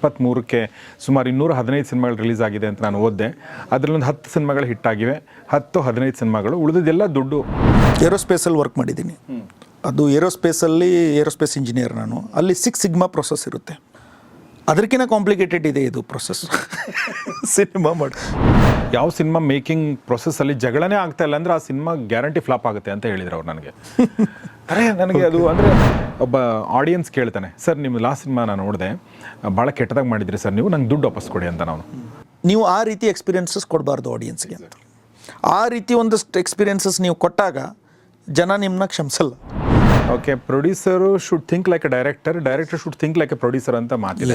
ಇಪ್ಪತ್ತ್ಮೂರಕ್ಕೆ ಸುಮಾರು ಇನ್ನೂರ ಹದಿನೈದು ಸಿನಿಮಾಗಳು ರಿಲೀಸ್ ಆಗಿದೆ ಅಂತ ನಾನು ಓದಿದೆ. ಅದರಲ್ಲಿ ಒಂದು ಹತ್ತು ಸಿನಿಮಾಗಳು ಹಿಟ್ ಆಗಿವೆ. ಹತ್ತು ಹದಿನೈದು ಸಿನಿಮಾಗಳು. ಉಳಿದಿದ್ದೆಲ್ಲ ದುಡ್ಡು. ಏರೋಸ್ಪೇಸಲ್ಲಿ ವರ್ಕ್ ಮಾಡಿದ್ದೀನಿ. ಅದು ಏರೋಸ್ಪೇಸಲ್ಲಿ ಏರೋಸ್ಪೇಸ್ ಇಂಜಿನಿಯರ್ ನಾನು. ಅಲ್ಲಿ ಸಿಕ್ಸ್ ಸಿಗ್ಮಾ ಪ್ರೊಸೆಸ್ ಇರುತ್ತೆ. ಅದಕ್ಕಿಂತ ಕಾಂಪ್ಲಿಕೇಟೆಡ್ ಇದೆ ಇದು ಪ್ರೊಸೆಸ್ ಸಿನಿಮಾ ಮಾಡಿ ಯಾವ ಸಿನಿಮಾ ಮೇಕಿಂಗ್ ಪ್ರೊಸೆಸ್ಸಲ್ಲಿ ಜಗಳನೇ ಆಗ್ತಾ ಇಲ್ಲ ಅಂದರೆ ಆ ಸಿನಿಮಾ ಗ್ಯಾರಂಟಿ ಫ್ಲಾಪ್ ಆಗುತ್ತೆ ಅಂತ ಹೇಳಿದ್ರು ಅವ್ರು ನನಗೆ. ಅರೆ ನನಗೆ ಅದು ಅಂದರೆ ಒಬ್ಬ ಆಡಿಯನ್ಸ್ ಕೇಳ್ತಾನೆ ಸರ್ ನಿಮ್ಮ ಲಾಸ್ಟ್ ಸಿನಿಮಾ ನಾನು ನೋಡಿದೆ ಭಾಳ ಕೆಟ್ಟದಾಗಿ ಮಾಡಿದ್ರಿ ಸರ್ ನೀವು ನಂಗೆ ದುಡ್ಡು ವಾಪಸ್ ಕೊಡಿ ಅಂತ ನಾನು. ನೀವು ಆ ರೀತಿ ಎಕ್ಸ್ಪೀರಿಯನ್ಸಸ್ ಕೊಡಬಾರ್ದು ಆಡಿಯನ್ಸ್ಗೆ ಅಂತ ಆ ರೀತಿ ಒಂದಷ್ಟು ಎಕ್ಸ್ಪೀರಿಯನ್ಸಸ್ ನೀವು ಕೊಟ್ಟಾಗ ಜನ ನಿಮ್ಮನ್ನ ಕ್ಷಮಿಸಲ್ಲ. Okay producer should think like a director director should think like a producer ಅಂತ ಮಾತಿಲ್ಲ.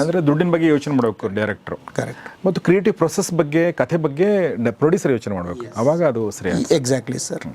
ಅಂದರೆ ದುಡ್ಡಿನ ಬಗ್ಗೆ ಯೋಚನೆ ಮಾಡಬೇಕು ಡೈರೆಕ್ಟರ್ ಕರೆಕ್ಟ್ ಮತ್ತು ಕ್ರಿಯೇಟಿವ್ ಪ್ರೊಸೆಸ್ ಬಗ್ಗೆ ಕಥೆ ಬಗ್ಗೆ ಪ್ರೊಡ್ಯೂಸರ್ ಯೋಚನೆ ಮಾಡಬೇಕು. ಅವಾಗ ಅದು ಸರಿ. ಎಕ್ಸಾಕ್ಟ್ಲಿ ಸರ್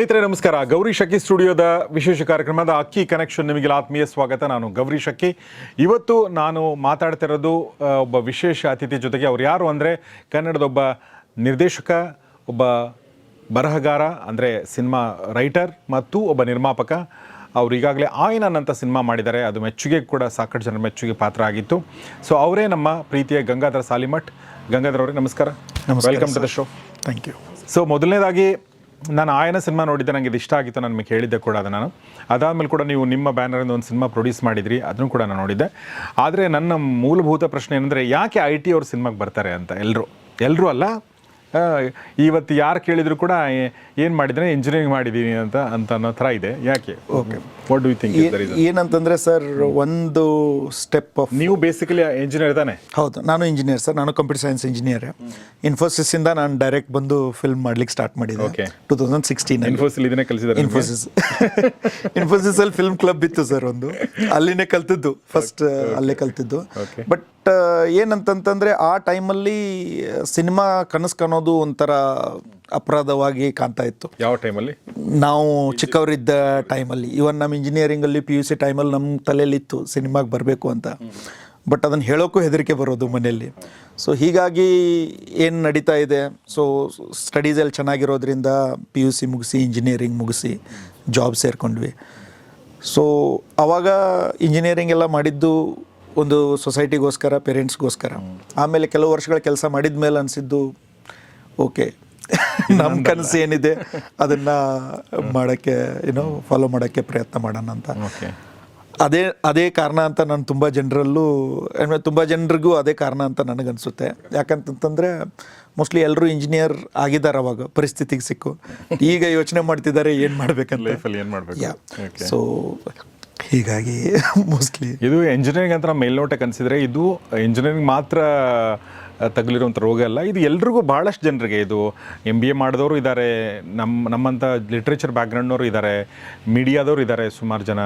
ಸ್ನೇಹಿತರೆ ನಮಸ್ಕಾರ. ಗೌರಿ ಶಕ್ಕಿ ಸ್ಟುಡಿಯೋದ ವಿಶೇಷ ಕಾರ್ಯಕ್ರಮದ ಅಕ್ಕಿ ಕನೆಕ್ಷನ್ ನಿಮಗೆ ಆತ್ಮೀಯ ಸ್ವಾಗತ. ನಾನು ಗೌರಿ ಶಕ್ಕಿ ಇವತ್ತು ನಾನು ಮಾತಾಡ್ತಿರೋದು ಒಬ್ಬ ವಿಶೇಷ ಅತಿಥಿ ಜೊತೆಗೆ ಅವ್ರು ಯಾರು ಅಂದರೆ ಕನ್ನಡದ ಒಬ್ಬ ನಿರ್ದೇಶಕ ಒಬ್ಬ ಬರಹಗಾರ ಅಂದರೆ ಸಿನಿಮಾ ರೈಟರ್ ಮತ್ತು ಒಬ್ಬ ನಿರ್ಮಾಪಕ. ಅವರು ಈಗಾಗಲೇ ಆಯ್ನನ್ ಅಂತ ಸಿನಿಮಾ ಮಾಡಿದ್ದಾರೆ. ಅದು ಮೆಚ್ಚುಗೆ ಕೂಡ ಸಾಕಷ್ಟು ಜನರ ಮೆಚ್ಚುಗೆ ಪಾತ್ರ ಆಗಿತ್ತು. ಸೊ ಅವರೇ ನಮ್ಮ ಪ್ರೀತಿಯ ಗಂಗಾಧರ ಸಾಲಿಮಠ್. ಗಂಗಾಧರ ಅವರೇ ನಮಸ್ಕಾರ. ನಮಸ್ಕಾರ welcome to the show thank you so ಮೊದಲನೇದಾಗಿ ನಾನು ಆಯನ ಸಿನಿಮಾ ನೋಡಿದ್ದೆ ನನಗೆ ಇದು ಇಷ್ಟ ಆಗಿತ್ತು, ನಾನು ನಿಮಗೆ ಹೇಳಿದ್ದೆ ಕೂಡ ಅದು ನಾನು. ಅದಾದಮೇಲೆ ಕೂಡ ನೀವು ನಿಮ್ಮ ಬ್ಯಾನರಿಂದ ಒಂದು ಸಿನಿಮಾ ಪ್ರೊಡ್ಯೂಸ್ ಮಾಡಿದ್ರಿ, ಅದನ್ನು ಕೂಡ ನಾನು ನೋಡಿದ್ದೆ. ಆದರೆ ನನ್ನ ಮೂಲಭೂತ ಪ್ರಶ್ನೆ ಏನಂದರೆ, ಯಾಕೆ ಐ ಟಿ ಅವ್ರ ಸಿನಿಮಾಗೆ ಬರ್ತಾರೆ ಅಂತ? ಎಲ್ಲರೂ ಎಲ್ಲರೂ ಅಲ್ಲ? ಇವತ್ತು ಯಾರು ಕೇಳಿದ್ರು ಕೂಡ ಏನು ಮಾಡಿದ್ರೆ? ಇಂಜಿನಿಯರಿಂಗ್ ಮಾಡಿದ್ದೀನಿ ಅಂತ ಅಂತ ಅನ್ನೋ ಥರ ಇದೆ. ಯಾಕೆ? ಓಕೆ ವಾಟ್ ಡೂ ಥಿಂಕ್ ಏನಂತಂದ್ರೆ ಸರ್ ಒಂದು ಸ್ಟೆಪ್ ಆಫ್ ನೀವು ಬೇಸಿಕಲಿ ಇಂಜಿನಿಯರ್ ತಾನೆ? ಹೌದು ನಾನು ಇಂಜಿನಿಯರ್ ಸರ್. ನಾನು ಕಂಪ್ಯೂಟರ್ ಸೈನ್ಸ್ ಇಂಜಿನಿಯರ್ ಇನ್ಫೋಸಿಸ್ ಇಂದ ನಾನು ಡೈರೆಕ್ಟ್ ಬಂದು ಫಿಲ್ಮ್ ಮಾಡ್ಲಿಕ್ಕೆ ಸ್ಟಾರ್ಟ್ ಮಾಡಿದ್ದೆ ಓಕೆ ಟೂ ತೌಸಂಡ್ ಸಿಕ್ಸ್ಟೀನ್ ಇನ್ಫೋಸಿಲ್ ಇದನ್ನೇ ಕಲಿಸಿದ್ದಾರೆ ಇನ್ಫೋಸಿಸ್ ಇನ್ಫೋಸಿಸ್ ಅಲ್ಲಿ ಫಿಲ್ಮ್ ಕ್ಲಬ್ ಇತ್ತು ಸರ್ ಒಂದು. ಅಲ್ಲಿನೇ ಕಲ್ತಿದ್ದು. ಫಸ್ಟ್ ಅಲ್ಲೇ ಕಲ್ತಿದ್ದು. Okay. ಬಟ್ ಏನಂತಂತಂದರೆ ಆ ಟೈಮಲ್ಲಿ ಸಿನಿಮಾ ಕನಸು ಕಾಣೋದು ಒಂಥರ ಅಪರಾಧವಾಗಿ ಕಾಣ್ತಾ ಇತ್ತು. ಯಾವ ಟೈಮಲ್ಲಿ? ನಾವು ಚಿಕ್ಕವರಿದ್ದ ಟೈಮಲ್ಲಿ. ಇವನ್ ನಮ್ಮ ಇಂಜಿನಿಯರಿಂಗಲ್ಲಿ ಪಿ ಯು ಸಿ ಟೈಮಲ್ಲಿ ನಮ್ಮ ತಲೆಯಲ್ಲಿ ಇತ್ತು ಸಿನಿಮಾಗೆ ಬರಬೇಕು ಅಂತ. ಬಟ್ ಅದನ್ನು ಹೇಳೋಕ್ಕೂ ಹೆದರಿಕೆ ಬರೋದು ಮನೆಯಲ್ಲಿ. ಸೊ ಹೀಗಾಗಿ ಏನು ನಡೀತಾ ಇದೆ? ಸೊ ಸ್ಟಡೀಸಲ್ಲಿ ಚೆನ್ನಾಗಿರೋದ್ರಿಂದ ಪಿ ಯು ಸಿ ಮುಗಿಸಿ ಇಂಜಿನಿಯರಿಂಗ್ ಮುಗಿಸಿ ಜಾಬ್ ಸೇರಿಕೊಂಡ್ವಿ. ಸೊ ಆವಾಗ ಇಂಜಿನಿಯರಿಂಗ್ ಎಲ್ಲ ಮಾಡಿದ್ದು ಒಂದು ಸೊಸೈಟಿಗೋಸ್ಕರ ಪೇರೆಂಟ್ಸ್ಗೋಸ್ಕರ. ಆಮೇಲೆ ಕೆಲವು ವರ್ಷಗಳ ಕೆಲಸ ಮಾಡಿದ ಮೇಲೆ ಅನಿಸಿದ್ದು ಓಕೆ ನಮ್ಮ ಕನಸು ಏನಿದೆ ಅದನ್ನು ಮಾಡೋಕ್ಕೆ ಏನೋ ಫಾಲೋ ಮಾಡೋಕ್ಕೆ ಪ್ರಯತ್ನ ಮಾಡೋಣ ಅಂತ. ಅದೇ ಅದೇ ಕಾರಣ ಅಂತ ನಾನು ತುಂಬ ಜನರಲ್ಲೂ ತುಂಬ ಜನರಿಗೂ ಅದೇ ಕಾರಣ ಅಂತ ನನಗನ್ಸುತ್ತೆ. ಯಾಕಂತಂತಂದರೆ ಮೋಸ್ಟ್ಲಿ ಎಲ್ಲರೂ ಇಂಜಿನಿಯರ್ ಆಗಿದ್ದಾರೆ ಅವಾಗ ಪರಿಸ್ಥಿತಿಗೆ ಸಿಕ್ಕು. ಈಗ ಯೋಚನೆ ಮಾಡ್ತಿದ್ದಾರೆ ಏನು ಮಾಡ್ಬೇಕಂತ. ಲೈಫಲ್ಲಿ ಏನು ಮಾಡಬೇಕು? ಸೊ ಹೀಗಾಗಿ ಮೋಸ್ಟ್ಲಿ ಇದು ಎಂಜಿನಿಯರಿಂಗ್ ಅಂತ ನಮ್ಮ ಮೇಲ್ನೋಟಕ್ಕೆ ಅನಿಸಿದ್ರೆ ಇದು ಇಂಜಿನಿಯರಿಂಗ್ ಮಾತ್ರ ತಗಲಿರುವಂಥ ರೋಗ ಅಲ್ಲ. ಇದು ಎಲ್ರಿಗೂ ಭಾಳಷ್ಟು ಜನರಿಗೆ ಇದು. ಎಂ ಬಿ ಎ ಮಾಡಿದವರು ಇದ್ದಾರೆ ನಮ್ಮ ನಮ್ಮಂಥ ಲಿಟ್ರೇಚರ್ ಬ್ಯಾಕ್ಗ್ರೌಂಡ್ನವರು ಇದ್ದಾರೆ ಮೀಡಿಯಾದವರು ಇದ್ದಾರೆ ಸುಮಾರು ಜನ.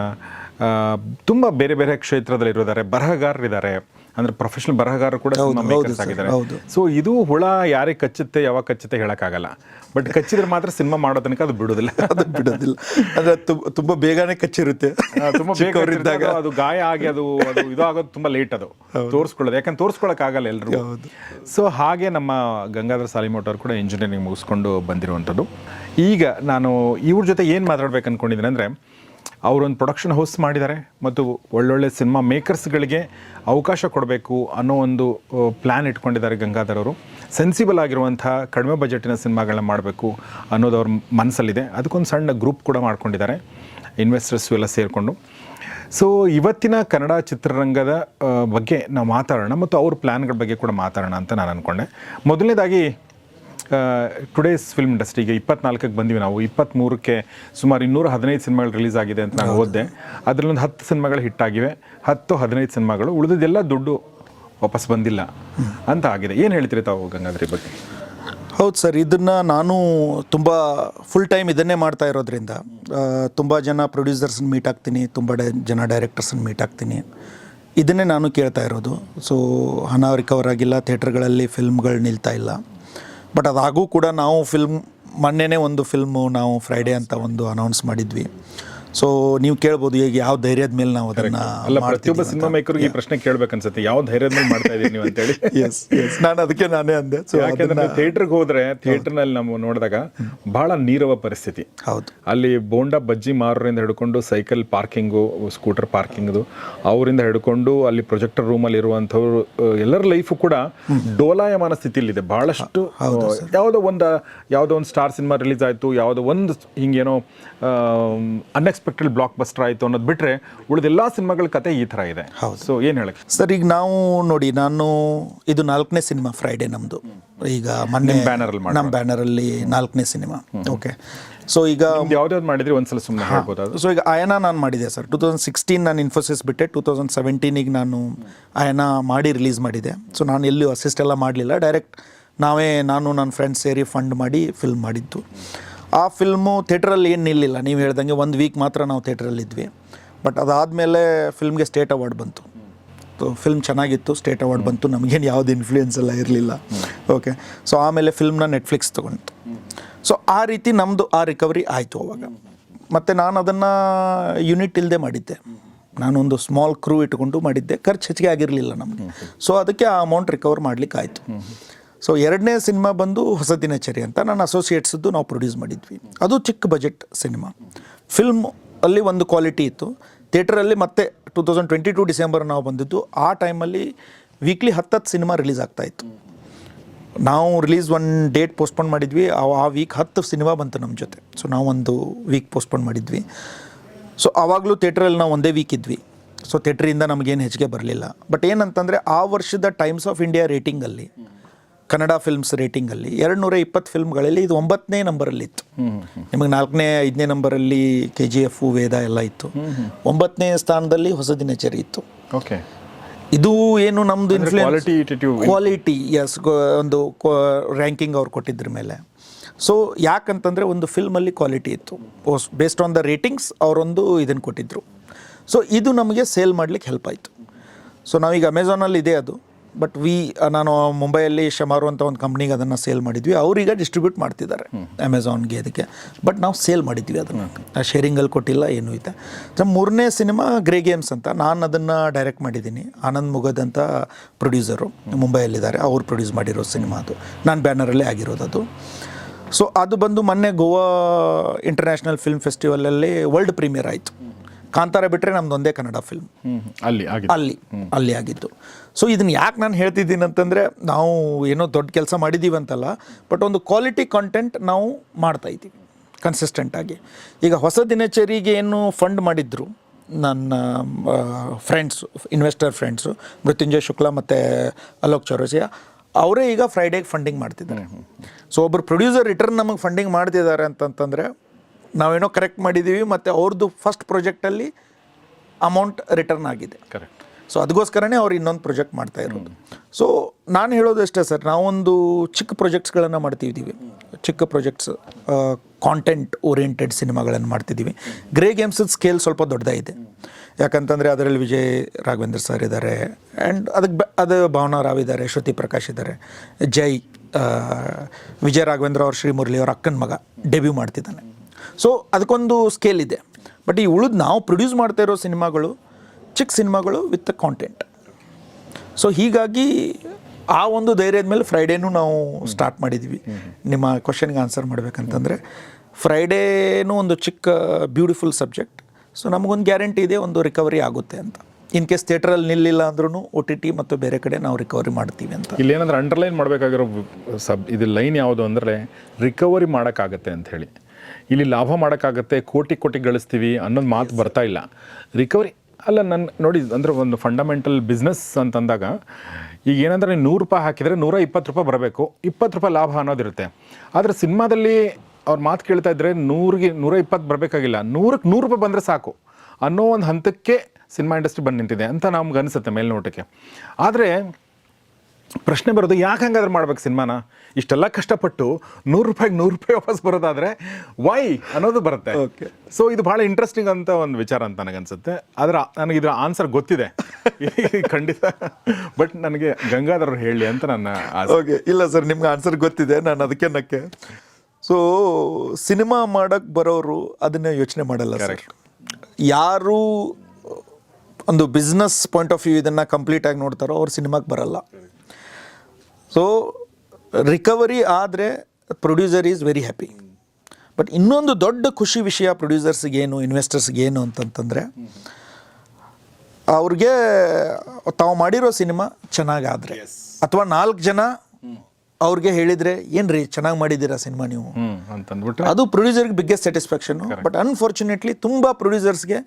ತುಂಬ ಬೇರೆ ಬೇರೆ ಕ್ಷೇತ್ರದಲ್ಲಿ ಇರೋದಾರೆ ಬರಹಗಾರರಿದ್ದಾರೆ ಅಂದರೆ ಪ್ರೊಫೆಷನಲ್ ಬರಹಗಾರರು ಕೂಡ ಆಗಿದ್ದಾರೆ. ಸೊ ಇದು ಹುಳ ಯಾರಿಗೆ ಕಚ್ಚುತ್ತೆ ಯಾವಾಗ ಕಚ್ಚುತ್ತೆ ಹೇಳೋಕ್ಕಾಗಲ್ಲ. ಬಟ್ ಕಚ್ಚಿದ್ರೆ ಮಾತ್ರ ಸಿನಿಮಾ ಮಾಡೋ ತನಕ ಅದು ಬಿಡೋದಿಲ್ಲ. ಅದು ಬಿಡೋದಿಲ್ಲ. ಅಂದ್ರೆ ತುಂಬಾ ಬೇಗನೆ ಕಚ್ಚಿರುತ್ತೆ. ತುಂಬಾ ಬೇಗ ಇದ್ದಾಗ. ಅದು ಗಾಯ ಆಗಿ ಅದು ಅದು ಇದು ಆಗೋದು ತುಂಬಾ ಲೇಟ್ ಅದು. ತೋರಿಸ್ಕೊಳ್ಳೋದು. ಯಾಕಂದ್ರೆ ತೋರಿಸ್ಕೊಳಕ್ ಆಗಲ್ಲ ಎಲ್ರು ಸೊ ಹಾಗೆ ನಮ್ಮ ಗಂಗಾಧರ ಸಾಲಿಮೋಟ್ ಅವರು ಕೂಡ ಇಂಜಿನಿಯರಿಂಗ್ ಮುಗಿಸ್ಕೊಂಡು ಬಂದಿರುವಂಥದ್ದು. ಈಗ ನಾನು ಇವ್ರ ಜೊತೆ ಏನು ಮಾತಾಡ್ಬೇಕು ಅನ್ಕೊಂಡಿದ್ದೀನಿ ಅಂದರೆ ಅವರೊಂದು ಪ್ರೊಡಕ್ಷನ್ ಹೌಸ್ ಮಾಡಿದ್ದಾರೆ ಮತ್ತು ಒಳ್ಳೊಳ್ಳೆ ಸಿನಿಮಾ ಮೇಕರ್ಸ್ಗಳಿಗೆ ಅವಕಾಶ ಕೊಡಬೇಕು ಅನ್ನೋ ಒಂದು ಪ್ಲ್ಯಾನ್ ಇಟ್ಕೊಂಡಿದ್ದಾರೆ ಗಂಗಾಧರ್ ಅವರು. ಸೆನ್ಸಿಬಲ್ ಆಗಿರುವಂಥ ಕಡಿಮೆ ಬಜೆಟಿನ ಸಿನಿಮಾಗಳನ್ನ ಮಾಡಬೇಕು ಅನ್ನೋದು ಅವ್ರ ಮನಸ್ಸಲ್ಲಿದೆ ಅದಕ್ಕೊಂದು ಸಣ್ಣ ಗ್ರೂಪ್ ಕೂಡ ಮಾಡ್ಕೊಂಡಿದ್ದಾರೆ ಇನ್ವೆಸ್ಟರ್ಸು ಎಲ್ಲ ಸೇರಿಕೊಂಡು. ಸೊ ಇವತ್ತಿನ ಕನ್ನಡ ಚಿತ್ರರಂಗದ ಬಗ್ಗೆ ನಾವು ಮಾತಾಡೋಣ ಮತ್ತು ಅವ್ರ ಪ್ಲ್ಯಾನ್ಗಳ ಬಗ್ಗೆ ಕೂಡ ಮಾತಾಡೋಣ ಅಂತ ನಾನು ಅಂದ್ಕೊಂಡೆ ಮೊದಲನೇದಾಗಿ ಟುಡೇಸ್ ಫಿಲ್ಮ್ ಇಂಡಸ್ಟ್ರಿಗೆ ಇಪ್ಪತ್ನಾಲ್ಕಕ್ಕೆ ಬಂದಿವಿ ನಾವು. ಇಪ್ಪತ್ತ್ಮೂರಕ್ಕೆ ಸುಮಾರು ಇನ್ನೂರ ಹದಿನೈದು ಸಿನಿಮಾಗಳು ರಿಲೀಸ್ ಆಗಿದೆ ಅಂತ ನಾನು ಓದಿದೆ. ಅದರಲ್ಲೊಂದು ಹತ್ತು ಸಿನಿಮಾಗಳು ಹಿಟ್ ಆಗಿವೆ. ಹತ್ತು ಹದಿನೈದು ಸಿನಿಮಾಗಳು. ಉಳಿದಿದ್ದೆಲ್ಲ ದುಡ್ಡು ವಾಪಸ್ ಬಂದಿಲ್ಲ ಅಂತ ಆಗಿದೆ. ಏನು ಹೇಳ್ತೀರಿ ತಾವು ಗಂಗಾಧರಿ ಬಗ್ಗೆ? ಹೌದು ಸರ್ ಇದನ್ನು ನಾನು ತುಂಬ ಫುಲ್ ಟೈಮ್ ಇದನ್ನೇ ಮಾಡ್ತಾ ಇರೋದ್ರಿಂದ ತುಂಬ ಜನ ಪ್ರೊಡ್ಯೂಸರ್ಸನ್ನ ಮೀಟ್ ಆಗ್ತೀನಿ ತುಂಬ ಡೈ ಜನ ಡೈರೆಕ್ಟರ್ಸನ್ನ ಮೀಟ್ ಆಗ್ತೀನಿ. ಇದನ್ನೇ ನಾನು ಕೇಳ್ತಾ ಇರೋದು. ಸೊ ಹಣ ರಿಕವರ್ ಆಗಿಲ್ಲ ಥಿಯೇಟ್ರ್ಗಳಲ್ಲಿ ಫಿಲ್ಮ್ಗಳು ನಿಲ್ತಾ ಇಲ್ಲ. ಬಟ್ ಅದಾಗೂ ಕೂಡ ನಾವು ಫಿಲ್ಮ್ ಮೊನ್ನೆನೇ ಒಂದು ಫಿಲ್ಮು ನಾವು ಫ್ರೈಡೇ ಅಂತ ಒಂದು ಅನೌನ್ಸ್ ಮಾಡಿದ್ವಿ. ಸೊ ನೀವು ಕೇಳ್ಬೋದು ಈಗ ಯಾವ ಧೈರ್ಯದ ಮೇಲೆ ನಾವು ಅದನ್ನು ಪ್ರತಿಯೊಬ್ಬ ಸಿನಿಮಾ ಮೇಕರ್ಗೆ ಈ ಪ್ರಶ್ನೆ ಕೇಳ್ಬೇಕನ್ಸುತ್ತೆ ಯಾವ ಧೈರ್ಯದ ಮೇಲೆ ಮಾಡ್ತಾ ಇದೀವಿ ನೀವು ಅಂತೇಳಿ ಎಸ್ ಎಸ್ ನಾನು ಅದಕ್ಕೆ ನಾನೇ ಅಂದೆ. ಸೊ ಯಾಕೆಂದ್ರೆ ಥಿಯೇಟರ್ಗೆ ಹೋದ್ರೆ ಥಿಯೇಟರ್ನಲ್ಲಿ ನಾವು ನೋಡಿದಾಗ ಬಹಳ ನೀರವ ಪರಿಸ್ಥಿತಿ. ಹೌದು. ಅಲ್ಲಿ ಬೋಂಡ ಬಜ್ಜಿ ಮಾರೋರಿಂದ ಹಿಡ್ಕೊಂಡು ಸೈಕಲ್ ಪಾರ್ಕಿಂಗು ಸ್ಕೂಟರ್ ಪಾರ್ಕಿಂಗ್ದು ಅವರಿಂದ ಹಿಡ್ಕೊಂಡು ಅಲ್ಲಿ ಪ್ರೊಜೆಕ್ಟರ್ ರೂಮಲ್ಲಿ ಇರುವಂಥವ್ರು ಎಲ್ಲರ ಲೈಫು ಕೂಡ ಡೋಲಾಯಮಾನ ಸ್ಥಿತಿಯಲ್ಲಿದೆ. ಬಹಳಷ್ಟು ಯಾವುದೋ ಒಂದು ಯಾವುದೋ ಒಂದು ಸ್ಟಾರ್ ಸಿನಿಮಾ ರಿಲೀಸ್ ಆಯಿತು ಯಾವುದೋ ಒಂದು ಹಿಂಗೇನೋ ಅನ್ಎಕ್ಸ್ಪೆಕ್ಟೆಡ್ ಬ್ಲಾಕ್ ಬಸ್ಟರ್ ಆಯಿತು ಅನ್ನೋದು ಬಿಟ್ಟರೆ ಉಳಿದೆಲ್ಲ ಸಿನಿಮಾಗಳ ಕತೆ ಈ ಥರ ಇದೆ. ಸೊ ಏನು ಹೇಳಕ್ಕೆ ಸರ್ ಈಗ ನಾವು ನೋಡಿ ನಾನು ಇದು ನಾಲ್ಕನೇ ಸಿನಿಮಾ ಫ್ರೈಡೇ ನಮ್ಮದು ಈಗ ಮೊನ್ನೆ ಬ್ಯಾನರಲ್ಲಿ ನಮ್ಮ ಬ್ಯಾನರಲ್ಲಿ ನಾಲ್ಕನೇ ಸಿನಿಮಾ. ಓಕೆ ಸೊ ಈಗ ಯಾವ್ದಾವ್ದು ಮಾಡಿದ್ರಿ? ಒಂದ್ಸಲ ಸುಮ್ಮನೆ ಹೇಳ್ಬೋದು ಸೊ ಈಗ ಆಯನ ನಾನು ಮಾಡಿದೆ ಸರ್. ಟೂ ತೌಸಂಡ್ ಸಿಕ್ಸ್ಟೀನ್ ನಾನು ಇನ್ಫೋಸಿಸ್ ಬಿಟ್ಟೆ. ಟೂ ತೌಸಂಡ್ ಸೆವೆಂಟೀನಿಗೆ ನಾನು ಆಯನ ಮಾಡಿ ರಿಲೀಸ್ ಮಾಡಿದೆ. ಸೊ ನಾನು ಎಲ್ಲೂ ಅಸಿಸ್ಟ್ ಎಲ್ಲ ಮಾಡಲಿಲ್ಲ. ಡೈರೆಕ್ಟ್ ನಾವೇ ನಾನು ನನ್ನ ಫ್ರೆಂಡ್ಸ್ ಸೇರಿ ಫಂಡ್ ಮಾಡಿ ಫಿಲ್ಮ್ ಮಾಡಿದ್ದು. ಆ ಫಿಲ್ಮು ಥಿಯೇಟ್ರಲ್ಲಿ ಏನು ನಿಲ್ಲಿಲ್ಲ. ನೀವು ಹೇಳ್ದಂಗೆ ಒಂದು ವೀಕ್ ಮಾತ್ರ ನಾವು ಥಿಯೇಟ್ರಲ್ಲಿದ್ವಿ ಬಟ್ ಅದಾದಮೇಲೆ ಫಿಲ್ಮ್ಗೆ ಸ್ಟೇಟ್ ಅವಾರ್ಡ್ ಬಂತು. ಸೊ ಫಿಲ್ಮ್ ಚೆನ್ನಾಗಿತ್ತು ಸ್ಟೇಟ್ ಅವಾರ್ಡ್ ಬಂತು. ನಮಗೇನು ಯಾವ್ದು ಇನ್ಫ್ಲೂಯೆನ್ಸ್ ಎಲ್ಲ ಇರಲಿಲ್ಲ. ಓಕೆ ಸೊ ಆಮೇಲೆ ಫಿಲ್ಮ್ನ ನೆಟ್ಫ್ಲಿಕ್ಸ್ ತೊಗೊಂಡಿತ್ತು ಸೊ ಆ ರೀತಿ ನಮ್ಮದು ಆ ರಿಕವರಿ ಆಯಿತು ಅವಾಗ. ಮತ್ತು ನಾನು ಅದನ್ನು ಯೂನಿಟ್ ಇಲ್ಲದೆ ಮಾಡಿದ್ದೆ. ನಾನೊಂದು ಸ್ಮಾಲ್ ಕ್ರೂ ಇಟ್ಕೊಂಡು ಮಾಡಿದ್ದೆ. ಖರ್ಚು ಹೆಚ್ಚಿಗೆ ಆಗಿರಲಿಲ್ಲ ನಮಗೆ. ಸೊ ಅದಕ್ಕೆ ಆ ಅಮೌಂಟ್ ರಿಕವರ್ ಮಾಡಲಿಕ್ಕೆ ಆಯಿತು ಸೊ ಎರಡನೇ ಸಿನಿಮಾ ಬಂದು ಹೊಸ ದಿನಚರಿ ಅಂತ ನನ್ನ ಅಸೋಸಿಯೇಟ್ಸದ್ದು ನಾವು ಪ್ರೊಡ್ಯೂಸ್ ಮಾಡಿದ್ವಿ. ಅದು ಚಿಕ್ಕ ಬಜೆಟ್ ಸಿನಿಮಾ ಫಿಲ್ಮ್ ಅಲ್ಲಿ ಒಂದು ಕ್ವಾಲಿಟಿ ಇತ್ತು. ಥಿಯೇಟ್ರಲ್ಲಿ ಮತ್ತೆ two thousand twenty two December ನಾವು ಬಂದಿದ್ದು. ಆ ಟೈಮಲ್ಲಿ ವೀಕ್ಲಿ ಹತ್ತತ್ತು ಸಿನಿಮಾ ರಿಲೀಸ್ ಆಗ್ತಾ ಇತ್ತು. ನಾವು ರಿಲೀಸ್ ಒನ್ ಡೇಟ್ ಪೋಸ್ಟ್ಪೋನ್ ಮಾಡಿದ್ವಿ. ಆ ಆ ವೀಕ್ ಹತ್ತು ಸಿನಿಮಾ ಬಂತು ನಮ್ಮ ಜೊತೆ. ಸೊ ನಾವು ಒಂದು ವೀಕ್ ಪೋಸ್ಟ್ಪೋನ್ ಮಾಡಿದ್ವಿ. ಸೊ ಆವಾಗಲೂ ಥಿಯೇಟ್ರಲ್ಲಿ ನಾವು ಒಂದೇ ವೀಕ್ ಇದ್ವಿ. ಸೊ ಥಿಯೇಟ್ರಿಂದ ನಮಗೇನು ಹೆಚ್ಚಿಗೆ ಬರಲಿಲ್ಲ. ಬಟ್ ಏನಂತಂದರೆ ಆ ವರ್ಷದ ಟೈಮ್ಸ್ ಆಫ್ ಇಂಡಿಯಾ ರೇಟಿಂಗಲ್ಲಿ ಕನ್ನಡ ಫಿಲ್ಮ್ಸ್ ರೇಟಿಂಗಲ್ಲಿ ಎರಡು ನೂರ ಇಪ್ಪತ್ತು ಫಿಲ್ಮ್ಗಳಲ್ಲಿ ಇದು ಒಂಬತ್ತನೇ ನಂಬರಲ್ಲಿತ್ತು ನಿಮಗೆ ನಾಲ್ಕನೇ ಐದನೇ ನಂಬರಲ್ಲಿ ಕೆ ಜಿ ಎಫ್ ವೇದ ಎಲ್ಲ ಇತ್ತು. ಒಂಬತ್ತನೇ ಸ್ಥಾನದಲ್ಲಿ ಹೊಸ ದಿನಚರಿ ಇತ್ತು. ಓಕೆ ಇದು ಏನು ನಮ್ಮದು ಇನ್ಫ್ಲೂಯೆನ್ಸ್ ಕ್ವಾಲಿಟಿ ಎಸ್ ಒಂದು ರ್ಯಾಂಕಿಂಗ್ ಅವ್ರು ಕೊಟ್ಟಿದ್ರ ಮೇಲೆ. ಸೊ ಯಾಕಂತಂದರೆ ಒಂದು ಫಿಲ್ಮಲ್ಲಿ ಕ್ವಾಲಿಟಿ ಇತ್ತು. ಬೇಸ್ಡ್ ಆನ್ ದ ರೇಟಿಂಗ್ಸ್ ಅವರೊಂದು ಇದನ್ನು ಕೊಟ್ಟಿದ್ದರು ಸೊ ಇದು ನಮಗೆ ಸೇಲ್ ಮಾಡಲಿಕ್ಕೆ ಹೆಲ್ಪ್ ಆಯಿತು. ಸೊ ನಾವೀಗ ಅಮೆಝಾನಲ್ಲಿ ಇದೆ ಅದು. ಬಟ್ ವಿ ನಾನು ಮುಂಬೈಯಲ್ಲಿ ಶಮಾರು ಅಂತ ಒಂದು ಕಂಪ್ನಿಗೆ ಅದನ್ನು ಸೇಲ್ ಮಾಡಿದ್ವಿ. ಅವರೀಗ ಡಿಸ್ಟ್ರಿಬ್ಯೂಟ್ ಮಾಡ್ತಿದ್ದಾರೆ ಅಮೆಝಾನ್ಗೆ ಅದಕ್ಕೆ. ಬಟ್ ನಾವು ಸೇಲ್ ಮಾಡಿದ್ವಿ ಅದನ್ನು. ಶೇರಿಂಗಲ್ಲಿ ಕೊಟ್ಟಿಲ್ಲ ಏನೂ ಐತೆ ಸೊ ಮೂರನೇ ಸಿನಿಮಾ ಗ್ರೇ ಗೇಮ್ಸ್ ಅಂತ. ನಾನು ಅದನ್ನು ಡೈರೆಕ್ಟ್ ಮಾಡಿದ್ದೀನಿ. ಆನಂದ್ ಮುಗದ್ ಅಂತ ಪ್ರೊಡ್ಯೂಸರು ಮುಂಬೈಯಲ್ಲಿದ್ದಾರೆ. ಅವ್ರು ಪ್ರೊಡ್ಯೂಸ್ ಮಾಡಿರೋ ಸಿನಿಮಾ ಅದು. ನಾನು ಬ್ಯಾನರಲ್ಲೇ ಆಗಿರೋದು ಅದು. ಸೊ ಅದು ಬಂದು ಮೊನ್ನೆ ಗೋವಾ ಇಂಟರ್ನ್ಯಾಷನಲ್ ಫಿಲ್ಮ್ ಫೆಸ್ಟಿವಲಲ್ಲಿ ವರ್ಲ್ಡ್ ಪ್ರೀಮಿಯರ್ ಆಯಿತು. ಕಾಂತಾರ ಬಿಟ್ಟರೆ ನಮ್ದು ಒಂದೇ ಕನ್ನಡ ಫಿಲ್ಮ್ ಅಲ್ಲಿ ಅಲ್ಲಿ ಅಲ್ಲಿ ಆಗಿತ್ತು ಸೊ ಇದನ್ನ ಯಾಕೆ ನಾನು ಹೇಳ್ತಿದ್ದೀನಿ ಅಂತಂದರೆ ನಾವು ಏನೋ ದೊಡ್ಡ ಕೆಲಸ ಮಾಡಿದ್ದೀವಿ ಅಂತಲ್ಲ ಬಟ್ ಒಂದು ಕ್ವಾಲಿಟಿ ಕಂಟೆಂಟ್ ನಾವು ಮಾಡ್ತಾ ಇದ್ದೀವಿ ಕನ್ಸಿಸ್ಟೆಂಟಾಗಿ ಈಗ ಹೊಸ ದಿನಚರಿಗೆ ಏನು ಫಂಡ್ ಮಾಡಿದ್ರು ನನ್ನ friends investor friends Mrityunjay Shukla ಮತ್ತು ಅಲೋಕ್ ಚೌರಸಿಯಾ ಅವರೇ ಈಗ ಫ್ರೈಡೇಗೆ ಫಂಡಿಂಗ್ ಮಾಡ್ತಿದ್ದಾರೆ. ಸೊ ಒಬ್ಬರು ಪ್ರೊಡ್ಯೂಸರ್ ರಿಟರ್ನ್ ನಮಗೆ ಫಂಡಿಂಗ್ ಮಾಡ್ತಿದ್ದಾರೆ ಅಂತಂತಂದರೆ ನಾವೇನೋ ಕರೆಕ್ಟ್ ಮಾಡಿದ್ದೀವಿ ಮತ್ತು ಅವ್ರದ್ದು ಫಸ್ಟ್ ಪ್ರಾಜೆಕ್ಟಲ್ಲಿ ಅಮೌಂಟ್ ರಿಟರ್ನ್ ಆಗಿದೆ. ಕರೆಕ್ಟ್ ಸೊ ಅದಕ್ಕೋಸ್ಕರನೇ ಅವ್ರು ಇನ್ನೊಂದು ಪ್ರಾಜೆಕ್ಟ್ ಮಾಡ್ತಾ ಇರೋದು. ಸೊ ನಾನು ಹೇಳೋದು ಅಷ್ಟೇ ಸರ್ ನಾವೊಂದು ಚಿಕ್ಕ ಪ್ರಾಜೆಕ್ಟ್ಸ್ಗಳನ್ನು ಮಾಡ್ತಿದ್ದೀವಿ ಚಿಕ್ಕ ಪ್ರಾಜೆಕ್ಟ್ಸ್ ಕಾಂಟೆಂಟ್ ಓರಿಯೆಂಟೆಡ್ ಸಿನಿಮಾಗಳನ್ನು ಮಾಡ್ತಿದ್ದೀವಿ ಗ್ರೇ ಗೇಮ್ಸದ ಸ್ಕೇಲ್ ಸ್ವಲ್ಪ ದೊಡ್ಡದಾಗಿದೆ. ಯಾಕಂತಂದರೆ ಅದರಲ್ಲಿ ವಿಜಯ್ ರಾಘವೇಂದ್ರ ಸರ್ ಇದ್ದಾರೆ ಆ್ಯಂಡ್ ಅದಕ್ಕೆ ಬ ಅದು ಭಾವನಾ ರಾವ್ ಇದ್ದಾರೆ ಶ್ರುತಿ ಪ್ರಕಾಶ್ ಇದ್ದಾರೆ ಜೈ ವಿಜಯ್ ರಾಘವೇಂದ್ರ ಅವ್ರ ಶ್ರೀ ಮುರಳಿ ಅವ್ರ ಅಕ್ಕನ ಮಗ ಡೆಬ್ಯೂ ಮಾಡ್ತಿದ್ದಾನೆ. ಸೊ ಅದಕ್ಕೊಂದು ಸ್ಕೇಲ್ ಇದೆ. ಬಟ್ ಈ ಉಳಿದು ನಾವು ಪ್ರೊಡ್ಯೂಸ್ ಮಾಡ್ತಾ ಇರೋ ಸಿನಿಮಾಗಳು ಚಿಕ್ಕ ಸಿನಿಮಾಗಳು ವಿತ್ ಕಾಂಟೆಂಟ್ ಸೊ ಹೀಗಾಗಿ ಆ ಒಂದು ಧೈರ್ಯದ ಮೇಲೆ ಫ್ರೈಡೇನೂ ನಾವು ಸ್ಟಾರ್ಟ್ ಮಾಡಿದ್ವಿ. ನಿಮ್ಮ ಕ್ವಶನ್ಗೆ ಆನ್ಸರ್ ಮಾಡಬೇಕಂತಂದರೆ ಫ್ರೈಡೇನೂ ಒಂದು ಚಿಕ್ಕ ಬ್ಯೂಟಿಫುಲ್ ಸಬ್ಜೆಕ್ಟ್ ಸೊ ನಮಗೊಂದು ಗ್ಯಾರಂಟಿ ಇದೆ, ಒಂದು ರಿಕವರಿ ಆಗುತ್ತೆ ಅಂತ. ಇನ್ ಕೇಸ್ ಥಿಯೇಟ್ರಲ್ಲಿ ನಿಲ್ಲಿಲ್ಲ ಅಂದ್ರೂ ಒ ಟಿ ಟಿ ಮತ್ತು ಬೇರೆ ಕಡೆ ನಾವು ರಿಕವರಿ ಮಾಡ್ತೀವಿ ಅಂತ. ಇಲ್ಲಿ ಅಂಡರ್ಲೈನ್ ಮಾಡಬೇಕಾಗಿರೋ ಸಬ್ ಇದು ಲೈನ್ ಯಾವುದು ಅಂದರೆ ರಿಕವರಿ ಮಾಡೋಕ್ಕಾಗತ್ತೆ ಅಂತ ಹೇಳಿ. ಇಲ್ಲಿ ಲಾಭ ಮಾಡೋಕ್ಕಾಗತ್ತೆ ಕೋಟಿ ಕೋಟಿ ಗಳಿಸ್ತೀವಿ ಅನ್ನೋದು ಮಾತು ಬರ್ತಾ ಇಲ್ಲ. ರಿಕವರಿ ಅಲ್ಲ ನನ್ನ ನೋಡಿ ಅಂದರೆ ಒಂದು ಫಂಡಮೆಂಟಲ್ ಬಿಸ್ನೆಸ್ ಅಂತಂದಾಗ ಈಗ ಏನಂದರೆ ನೀವು ನೂರು ರೂಪಾಯಿ ಹಾಕಿದರೆ ನೂರ ಇಪ್ಪತ್ತು ರೂಪಾಯಿ ಬರಬೇಕು ಇಪ್ಪತ್ತು ರೂಪಾಯಿ ಲಾಭ ಅನ್ನೋದಿರುತ್ತೆ ಆದರೆ ಸಿನಿಮಾದಲ್ಲಿ ಅವ್ರ ಮಾತು ಕೇಳ್ತಾ ಇದ್ದರೆ ನೂರಿಗೆ ನೂರ ಇಪ್ಪತ್ತು ಬರಬೇಕಾಗಿಲ್ಲ ನೂರಕ್ಕೆ ನೂರು ರೂಪಾಯಿ ಬಂದರೆ ಸಾಕು ಅನ್ನೋ ಒಂದು ಹಂತಕ್ಕೆ ಸಿನಿಮಾ ಇಂಡಸ್ಟ್ರಿ ಬಂದು ನಿಂತಿದೆ ಅಂತ ನಮ್ಗೆ ಅನಿಸುತ್ತೆ ಮೇಲ್ನೋಟಕ್ಕೆ. ಆದರೆ ಪ್ರಶ್ನೆ ಬರೋದು ಯಾಕೆ ಹಂಗಾದ್ರೆ ಮಾಡ್ಬೇಕು ಸಿನಿಮಾನ? ಇಷ್ಟೆಲ್ಲ ಕಷ್ಟಪಟ್ಟು ನೂರು ರೂಪಾಯಿಗೆ ನೂರು ರೂಪಾಯಿ ವಾಪಸ್ ಬರೋದಾದ್ರೆ ವೈ ಅನ್ನೋದು ಬರುತ್ತೆ. ಓಕೆ ಸೊ ಇದು ಭಾಳ ಇಂಟ್ರೆಸ್ಟಿಂಗ್ ಅಂತ ಒಂದು ವಿಚಾರ ಅಂತ ನನಗನ್ಸುತ್ತೆ. ಆದ್ರೆ ನನಗೆ ಇದರ ಆನ್ಸರ್ ಗೊತ್ತಿದೆ. ಖಂಡಿತ. ಬಟ್ ನನಗೆ ಗಂಗಾಧರ್ ಹೇಳಿ ಅಂತ ನನ್ನ ಓಕೆ ಇಲ್ಲ ಸರ್ ನಿಮ್ಗೆ ಆನ್ಸರ್ ಗೊತ್ತಿದೆ ನಾನು ಅದಕ್ಕೆ ನಕ್ಕೆ. ಸೊ ಸಿನಿಮಾ ಮಾಡಕ್ಕೆ ಬರೋರು ಅದನ್ನ ಯೋಚನೆ ಮಾಡಲ್ಲ ಸರ್ ಯಾರು ಒಂದು ಬಿಸ್ನೆಸ್ ಪಾಯಿಂಟ್ ಆಫ್ ವ್ಯೂ ಇದನ್ನು ಕಂಪ್ಲೀಟಾಗಿ ನೋಡ್ತಾರೋ ಅವ್ರು ಸಿನಿಮಾಗೆ ಬರಲ್ಲ. ಸೊ ರಿಕವರಿ ಆದರೆ producer is very happy but ಇನ್ನೊಂದು ದೊಡ್ಡ ಖುಷಿ ವಿಷಯ ಪ್ರೊಡ್ಯೂಸರ್ಸ್ಗೆ ಏನು ಇನ್ವೆಸ್ಟರ್ಸ್ಗೆ ಏನು ಅಂತಂತಂದರೆ ಅವ್ರಿಗೆ ತಾವು ಮಾಡಿರೋ ಸಿನಿಮಾ ಚೆನ್ನಾಗಾದರೆ. ಅಥವಾ ನಾಲ್ಕು ಜನ ಅವ್ರಿಗೆ ಹೇಳಿದರೆ ಏನ್ರಿ ಚೆನ್ನಾಗಿ ಮಾಡಿದ್ದೀರಾ ಸಿನಿಮಾ ನೀವು? ಅಂತಂದ್ಬಿಟ್ಟು ಅದು ಪ್ರೊಡ್ಯೂಸರ್ಗೆ ಬಿಗ್ಗೆಸ್ಟ್ ಸ್ಯಾಟಿಸ್ಫ್ಯಾಕ್ಷನು ಬಟ್ ಅನ್ಫಾರ್ಚುನೇಟ್ಲಿ ತುಂಬ ಪ್ರೊಡ್ಯೂಸರ್ಸ್ಗೆ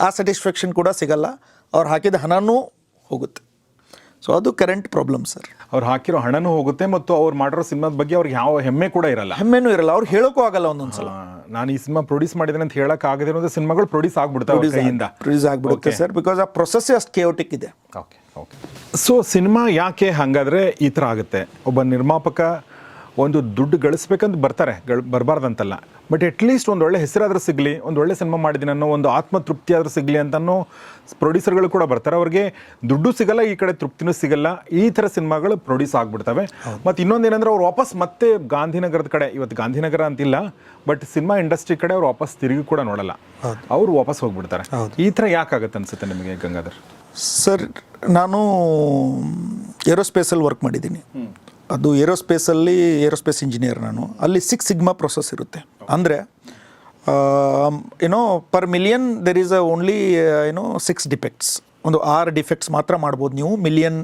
ಆ ಸ್ಯಾಟಿಸ್ಫ್ಯಾಕ್ಷನ್ ಕೂಡ ಸಿಗಲ್ಲ. ಅವ್ರು ಹಾಕಿದ ಹಣನೂ ಹೋಗುತ್ತೆ. ಸೊ ಅದು ಕರೆಂಟ್ ಪ್ರಾಬ್ಲಮ್ ಸರ್ ಅವ್ರು ಹಾಕಿರೋ ಹಣನೂ ಹೋಗುತ್ತೆ ಮತ್ತು ಅವ್ರು ಮಾಡಿರೋ ಸಿನಿಮಾದ ಬಗ್ಗೆ ಅವ್ರಿಗೆ ಯಾವ ಹೆಮ್ಮೆ ಕೂಡ ಇರಲ್ಲ. ಹೆಮ್ಮೆನೂ ಇರಲ್ಲ. ಅವ್ರು ಹೇಳೋಕ್ಕೂ ಆಗಲ್ಲ ಒಂದೊಂದ್ಸಲ ಸಲ. ನಾನು ಈ ಸಿನಿಮಾ ಪ್ರೊಡ್ಯೂಸ್ ಮಾಡಿದ್ದೇನೆ ಅಂತ ಹೇಳಕ್ ಆಗದಿರೋ ಸಿನಿಮಾಗಳು ಪ್ರೊಡ್ಯೂಸ್ ಆಗ್ಬಿಡ್ತಾವೆ ಕೈಯಿಂದ. ಪ್ರೊಡ್ಯೂಸ್ ಆಗ್ಬಿಡುತ್ತೆ ಸರ್ ಬಿಕಾಸ್ ಆ ಪ್ರೊಸೆಸ್ ಅಷ್ಟು ಕೇಯೋಟಿಕ್ ಇದೆ. ಓಕೆ ಓಕೆ ಸೊ ಸಿನಿಮಾ ಯಾಕೆ ಹಾಗಾದ್ರೆ ಈ ಥರ ಆಗುತ್ತೆ? ಒಬ್ಬ ನಿರ್ಮಾಪಕ ಒಂದು ದುಡ್ಡು ಗಳಿಸ್ಬೇಕಂತ ಬರ್ತಾರೆ. ಗಳ್ ಬರಬಾರ್ದಂತಲ್ಲ. ಬಟ್ ಅಟ್ಲೀಸ್ಟ್ ಒಂದು ಒಳ್ಳೆ ಹೆಸರಾದರೂ ಸಿಗಲಿ ಒಂದು ಒಳ್ಳೆ ಸಿನಿಮಾ ಮಾಡಿದ್ದೀನಿ ಅನ್ನೋ ಒಂದು ಆತ್ಮತೃಪ್ತಿ ಆದರೂ ಸಿಗಲಿ ಅಂತನೋ ಪ್ರೊಡ್ಯೂಸರ್ಗಳು ಕೂಡ ಬರ್ತಾರೆ. ಅವ್ರಿಗೆ ದುಡ್ಡು ಸಿಗಲ್ಲ ಈ ಕಡೆ ತೃಪ್ತಿನೂ ಸಿಗಲ್ಲ. ಈ ಥರ ಸಿನಿಮಾಗಳು ಪ್ರೊಡ್ಯೂಸ್ ಆಗಿಬಿಡ್ತವೆ. ಮತ್ತು ಇನ್ನೊಂದೇನೆಂದ್ರೆ ಅವ್ರು ವಾಪಸ್ ಮತ್ತೆ ಗಾಂಧಿನಗರದ ಕಡೆ ಇವತ್ತು ಗಾಂಧಿನಗರ ಅಂತಿಲ್ಲ ಬಟ್ ಸಿನಿಮಾ ಇಂಡಸ್ಟ್ರಿ ಕಡೆ ಅವ್ರು ವಾಪಸ್ ತಿರುಗಿ ಕೂಡ ನೋಡಲ್ಲ. ಅವರು ವಾಪಸ್ ಹೋಗ್ಬಿಡ್ತಾರೆ. ಈ ಥರ ಯಾಕಾಗತ್ತೆ ಅನ್ಸುತ್ತೆ ನಿಮಗೆ ಗಂಗಾಧರ್? ಸರ್ ನಾನು ಏರೋಸ್ಪೇಸಲ್ಲಿ ವರ್ಕ್ ಮಾಡಿದ್ದೀನಿ. ಅದು ಏರೋಸ್ಪೇಸಲ್ಲಿ ಏರೋಸ್ಪೇಸ್ ಇಂಜಿನಿಯರ್ ನಾನು. ಅಲ್ಲಿ ಸಿಕ್ಸ್ ಸಿಗ್ಮಾ ಪ್ರೊಸೆಸ್ ಇರುತ್ತೆ. ಅಂದರೆ ಏನೋ per million there is uh only ಏನೋ ಸಿಕ್ಸ್ ಡಿಫೆಕ್ಟ್ಸ್ ಒಂದು ಆರು ಡಿಫೆಕ್ಟ್ಸ್ ಮಾತ್ರ ಮಾಡ್ಬೋದು ನೀವು ಮಿಲಿಯನ್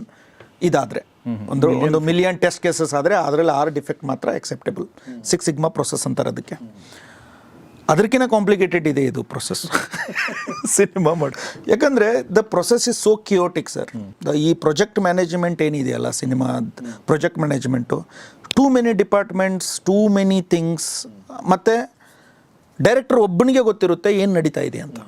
ಇದಾದರೆ. ಒಂದು ಒಂದು ಮಿಲಿಯನ್ ಟೆಸ್ಟ್ ಕೇಸಸ್ ಆದರೆ ಅದರಲ್ಲಿ ಆರು ಡಿಫೆಕ್ಟ್ ಮಾತ್ರ ಎಕ್ಸೆಪ್ಟೇಬಲ್ ಸಿಕ್ಸ್ ಸಿಗ್ಮಾ ಪ್ರೊಸೆಸ್ ಅಂತಾರೆ ಅದಕ್ಕೆ. ಅದಕ್ಕಿಂತ ಕಾಂಪ್ಲಿಕೇಟೆಡ್ ಇದೆ ಇದು ಪ್ರೊಸೆಸ್ ಸಿನಿಮಾ ಮಾಡಿ ಯಾಕಂದರೆ the process is so chaotic sir ಈ ಪ್ರೊಜೆಕ್ಟ್ ಮ್ಯಾನೇಜ್ಮೆಂಟ್ ಏನಿದೆಯಲ್ಲ cinema project management too many departments too many things ಮತ್ತು ಡೈರೆಕ್ಟರ್ ಒಬ್ಬನಿಗೆ ಗೊತ್ತಿರುತ್ತೆ ಏನು ನಡೀತಾ ಇದೆ ಅಂತ.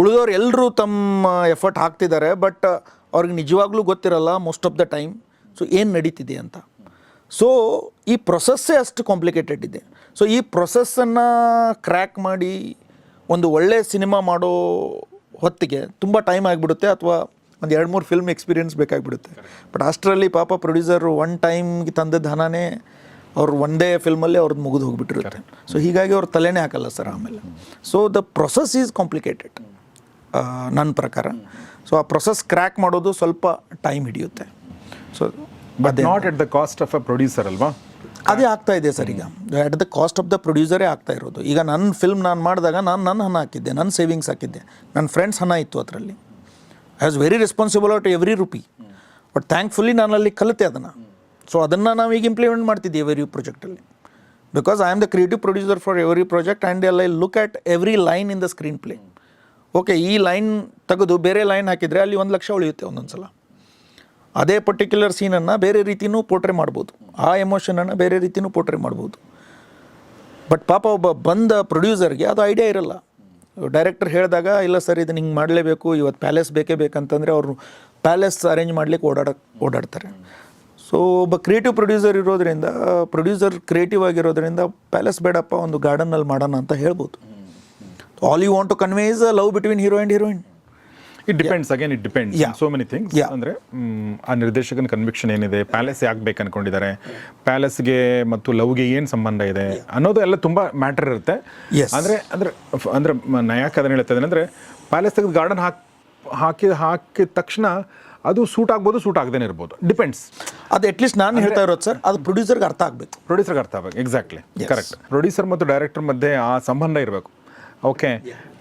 ಉಳಿದವ್ರು ಎಲ್ಲರೂ ತಮ್ಮ ಎಫರ್ಟ್ ಹಾಕ್ತಿದ್ದಾರೆ ಬಟ್ ಅವ್ರಿಗೆ ನಿಜವಾಗ್ಲೂ ಗೊತ್ತಿರಲ್ಲ most of the time so ಏನು ನಡೀತಿದೆ ಅಂತ. ಸೊ ಈ ಪ್ರೊಸೆಸ್ಸೇ ಅಷ್ಟು ಕಾಂಪ್ಲಿಕೇಟೆಡ್ ಇದೆ. ಸೊ ಈ ಪ್ರೊಸೆಸ್ಸನ್ನು ಕ್ರ್ಯಾಕ್ ಮಾಡಿ ಒಂದು ಒಳ್ಳೆಯ ಸಿನಿಮಾ ಮಾಡೋ ಹೊತ್ತಿಗೆ ತುಂಬ ಟೈಮ್ ಆಗಿಬಿಡುತ್ತೆ, ಅಥವಾ ಒಂದು ಎರಡು ಮೂರು ಫಿಲ್ಮ್ ಎಕ್ಸ್ಪೀರಿಯನ್ಸ್ ಬೇಕಾಗಿಬಿಡುತ್ತೆ. ಬಟ್ ಅಷ್ಟರಲ್ಲಿ ಪಾಪ ಪ್ರೊಡ್ಯೂಸರ್ ಒನ್ ಟೈಮ್ಗೆ ತಂದದ್ದು ಹಣನೇ ಅವ್ರು ಒಂದೇ ಫಿಲ್ಮಲ್ಲಿ ಅವ್ರದ್ದು ಮುಗಿದು ಹೋಗಿಬಿಟ್ಟಿರುತ್ತೆ. ಸೊ ಹೀಗಾಗಿ ಅವ್ರು ತಲೆನೇ ಹಾಕಲ್ಲ ಸರ್ ಆಮೇಲೆ. So the process is complicated ನನ್ನ ಪ್ರಕಾರ. ಸೊ ಆ ಪ್ರೊಸೆಸ್ ಕ್ರ್ಯಾಕ್ ಮಾಡೋದು ಸ್ವಲ್ಪ ಟೈಮ್ ಹಿಡಿಯುತ್ತೆ. So but not at the cost of a producer ಅಲ್ವಾ? ಅದೇ ಆಗ್ತಾ ಇದೆ ಸರ್ ಈಗ. At the cost of the ಪ್ರೊಡ್ಯೂಸರೇ ಆಗ್ತಾ ಇರೋದು. ಈಗ ನನ್ನ ಫಿಲ್ಮ್ ನಾನು ಮಾಡಿದಾಗ ನಾನು ನನ್ನ ಹಣ ಹಾಕಿದ್ದೆ ನನ್ನ ಸೇವಿಂಗ್ಸ್ ಹಾಕಿದ್ದೆ ನನ್ನ ಫ್ರೆಂಡ್ಸ್ ಹಣ ಇತ್ತು ಅದರಲ್ಲಿ. Was very responsible at every rupee but thankfully ನಾನು ಅಲ್ಲಿ ಕಲಿತೆ ಅದನ್ನು. ಸೊ ಅದನ್ನು ನಾವು ಈಗ ಇಂಪ್ಲಿಮೆಂಟ್ ಮಾಡ್ತಿದ್ದೀವಿ every ಪ್ರೊಜೆಕ್ಟಲ್ಲಿ because I am the creative producer for every project and all I look at every line in the screenplay okay ಈ line ತೆಗೆದು ಬೇರೆ ಲೈನ್ ಹಾಕಿದರೆ ಅಲ್ಲಿ ಒಂದು ಲಕ್ಷ ಉಳಿಯುತ್ತೆ ಒಂದೊಂದು ಸಲ ಅದೇ ಪರ್ಟಿಕ್ಯುಲರ್ ಸೀನನ್ನು ಬೇರೆ ರೀತಿಯೂ ಪೋಟ್ರೆ ಮಾಡ್ಬೋದು. ಆ ಎಮೋಷನನ್ನು ಬೇರೆ ರೀತಿಯೂ ಪೋಟ್ರೆ ಮಾಡ್ಬೋದು. ಬಟ್ ಪಾಪ ಒಬ್ಬ ಬಂದ ಪ್ರೊಡ್ಯೂಸರ್ಗೆ ಅದು ಐಡಿಯಾ ಇರಲ್ಲ. ಡೈರೆಕ್ಟರ್ ಹೇಳಿದಾಗ, ಇಲ್ಲ ಸರ್ ಇದನ್ನ ಹಿಂಗೆ ಮಾಡಲೇಬೇಕು ಇವತ್ತು ಪ್ಯಾಲೇಸ್ ಬೇಕೇ ಬೇಕಂತಂದರೆ ಅವರು ಪ್ಯಾಲೇಸ್ ಅರೇಂಜ್ ಮಾಡ್ಲಿಕ್ಕೆ ಓಡಾಡ, ಓಡಾಡ್ತಾರೆ. ಸೊ ಒಬ್ಬ ಕ್ರಿಯೇಟಿವ್ ಪ್ರೊಡ್ಯೂಸರ್ ಇರೋದರಿಂದ ಪ್ರೊಡ್ಯೂಸರ್ ಕ್ರಿಯೇಟಿವ್ ಆಗಿರೋದ್ರಿಂದ ಪ್ಯಾಲೇಸ್ ಬೇಡಪ್ಪ, ಒಂದು ಗಾರ್ಡನ್ನಲ್ಲಿ ಮಾಡೋಣ ಅಂತ ಹೇಳ್ಬೋದು. All you want to convey is a love between hero and heroine it depends again it depends. So many things. ಅಂದ್ರೆ ಆ ನಿರ್ದೇಶಕನ ಕನ್ವಿಕ್ಷನ್ ಏನಿದೆ? ಪ್ಯಾಲೇಸ್ ಯಾಕೆ ಬೇಕು ಅನ್ಕೊಂಡಿದ್ದಾರೆ ಪ್ಯಾಲೇಸ್ಗೆ ಮತ್ತು ಲವ್ಗೆ ಏನು ಸಂಬಂಧ ಇದೆ? ಅನ್ನೋದು ಎಲ್ಲ ತುಂಬಾ ಮ್ಯಾಟರ್ ಇರುತ್ತೆ. ಅಂದ್ರೆ ಅಂದ್ರೆ ಅಂದ್ರೆ ಮ- ನಾ ಯಾಕೆ ಅದನ್ನ ಹೇಳ್ತಾ ಇದ್ದೇನೆ. ಅಂದ್ರೆ ಪ್ಯಾಲೇಸ್ ತೆಗೆದು ಗಾರ್ಡನ್ ಹಾಕಿ ಹಾಕಿದ ಹಾಕಿದ ತಕ್ಷಣ ಅದು ಸೂಟ್ ಆಗ್ಬೋದು ಸೂಟ್ ಆಗದೇ ಇರ್ಬೋದು. ಡಿಪೆಂಡ್ಸ್ ಅದು ಅಟ್ಲೀಸ್ಟ್ ನಾನು ಹೇಳ್ತಾ ಇರೋದು ಸರ್ ಅದು ಪ್ರೊಡ್ಯೂಸರ್ಗೆ ಅರ್ಥ ಆಗಬೇಕು. ಪ್ರೊಡ್ಯೂಸರ್ಗೆ ಅರ್ಥ ಆಗಬೇಕು. ಎಕ್ಸಾಕ್ಟ್ಲಿ ಕರೆಕ್ಟ್ ಪ್ರೊಡ್ಯೂಸರ್ ಮತ್ತು ಡೈರೆಕ್ಟರ್ ಮಧ್ಯೆ ಆ ಸಂಬಂಧ ಇರಬೇಕು. Okay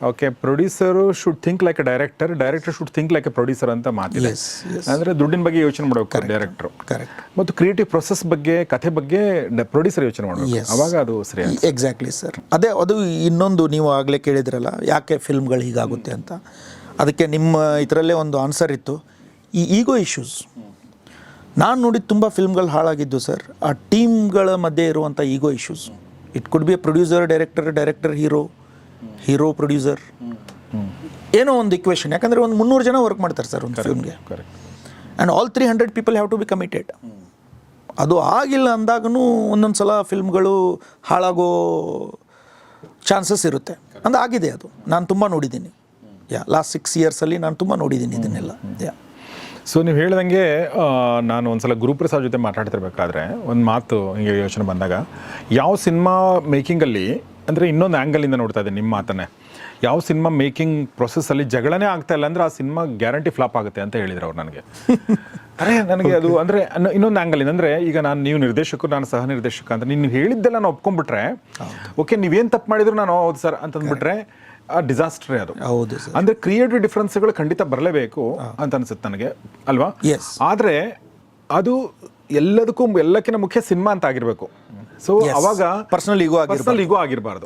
okay producer should think like a director director should think like a producer ಅಂತ ಮಾತಿದೆ. ಅಂದರೆ ಅಂದ್ರೆ ದುಡ್ಡಿನ ಬಗ್ಗೆ ಯೋಚನೆ ಮಾಡಬೇಕು ಡೈರೆಕ್ಟರ್ ಕರೆಕ್ಟ್ ಮತ್ತು ಕ್ರಿಯೇಟಿವ್ ಪ್ರೊಸೆಸ್ ಬಗ್ಗೆ ಕಥೆ ಬಗ್ಗೆ ಪ್ರೊಡ್ಯೂಸರ್ ಯೋಚನೆ ಮಾಡಬೇಕು. ಅವಾಗ ಅದು ಸರಿ ಎಕ್ಸಾಕ್ಟ್ಲಿ ಸರ್ ಅದೇ ಅದು ಇನ್ನೊಂದು ನೀವು ಆಗಲೇ ಕೇಳಿದ್ರಲ್ಲ ಯಾಕೆ ಫಿಲ್ಮ್ಗಳು ಹೀಗಾಗುತ್ತೆ ಅಂತ. ಅದಕ್ಕೆ ನಿಮ್ಮ ಇದರಲ್ಲೇ ಒಂದು ಆನ್ಸರ್ ಇತ್ತು. ಈ ಈಗೋ ಇಶ್ಯೂಸ್ ನಾನು ನೋಡಿದ ತುಂಬ ಫಿಲ್ಮ್ಗಳು ಹಾಳಾಗಿದ್ದು ಸರ್ ಆ ಟೀಮ್ಗಳ ಮಧ್ಯೆ ಇರುವಂಥ ego issues it could be a producer director director hero hero producer. ಏನೋ ಒಂದು ಇಕ್ವೇಶನ್ ಯಾಕಂದರೆ ಒಂದು ಮುನ್ನೂರು ಜನ ವರ್ಕ್ ಮಾಡ್ತಾರೆ ಸರ್ ಒಂದು ಫಿಲ್ಮ್ಗೆ. And all three hundred people have to be committed ಅದು ಆಗಿಲ್ಲ ಅಂದಾಗೂ ಒಂದೊಂದು ಸಲ ಫಿಲ್ಮ್ಗಳು ಹಾಳಾಗೋ ಚಾನ್ಸಸ್ ಇರುತ್ತೆ. ಅಂದ್ರೆ ಆಗಿದೆ ಅದು. ನಾನು ತುಂಬ ನೋಡಿದ್ದೀನಿ. ಯಾ ಲಾಸ್ಟ್ ಸಿಕ್ಸ್ ಇಯರ್ಸಲ್ಲಿ ನಾನು ತುಂಬ ನೋಡಿದ್ದೀನಿ ಇದನ್ನೆಲ್ಲ. ಯಾ ಸೊ ನೀವು ಹೇಳ್ದಂಗೆ ನಾನು ಒಂದು ಸಲ ಗುರುಪ್ರಸಾದ್ ಜೊತೆ ಮಾತಾಡ್ತಿರ್ಬೇಕಾದ್ರೆ ಒಂದು ಮಾತು ಹಿಂಗೆ ಯೋಚನೆ ಬಂದಾಗ ಯಾವ ಸಿನಿಮಾ ಮೇಕಿಂಗಲ್ಲಿ ಅಂದರೆ ಇನ್ನೊಂದು ಆ್ಯಂಗಲಿಂದ ನೋಡ್ತಾ ಇದ್ದೀನಿ ನಿಮ್ಮ ಮಾತನ್ನೇ. ಯಾವ ಸಿನಿಮಾ ಮೇಕಿಂಗ್ ಪ್ರೊಸೆಸ್ಸಲ್ಲಿ ಜಗಳನೇ ಆಗ್ತಾ ಇಲ್ಲ ಅಂದರೆ ಆ ಸಿನಿಮಾ ಗ್ಯಾರಂಟಿ ಫ್ಲಾಪ್ ಆಗುತ್ತೆ ಅಂತ ಹೇಳಿದ್ರು ಅವ್ರು ನನಗೆ. ಅರೆ ನನಗೆ ಅದು ಅಂದರೆ ಇನ್ನೊಂದು ಆ್ಯಂಗಲಿಂದ ಅಂದರೆ ಈಗ ನಾನು ನೀವು ನಿರ್ದೇಶಕರು ನಾನು ಸಹ ನಿರ್ದೇಶಕ ಅಂತ ನೀನು ಹೇಳಿದ್ದೆಲ್ಲ ನಾನು ಒಪ್ಕೊಂಡ್ಬಿಟ್ರೆ ಓಕೆ ನೀವೇನು ತಪ್ಪು ಮಾಡಿದ್ರು ನಾನು ಹೌದು ಸರ್ ಅಂತಂದ್ಬಿಟ್ರೆ ಆ ಡಿಸಾಸ್ಟ್ರೇ ಅದು. ಹೌದು ಅಂದರೆ ಅಂದ್ರೆ ಕ್ರಿಯೇಟಿವ್ ಡಿಫ್ರೆನ್ಸ್ಗಳು ಖಂಡಿತ ಬರಲೇಬೇಕು ಅಂತ ಅನ್ಸುತ್ತೆ ನನಗೆ ಅಲ್ವಾ? ಎಸ್ ಆದ್ರೆ ಅದು ಎಲ್ಲದಕ್ಕೂ ಎಲ್ಲಕ್ಕಿಂತ ಮುಖ್ಯ ಸಿನಿಮಾ ಅಂತ ಆಗಿರ್ಬೇಕು. ಸೊ ಅವಾಗ ಪರ್ಸನಲ್ ಈಗೋ ಪರ್ಸನಲ್ ಈಗೋ ಆಗಿರಬಾರ್ದು.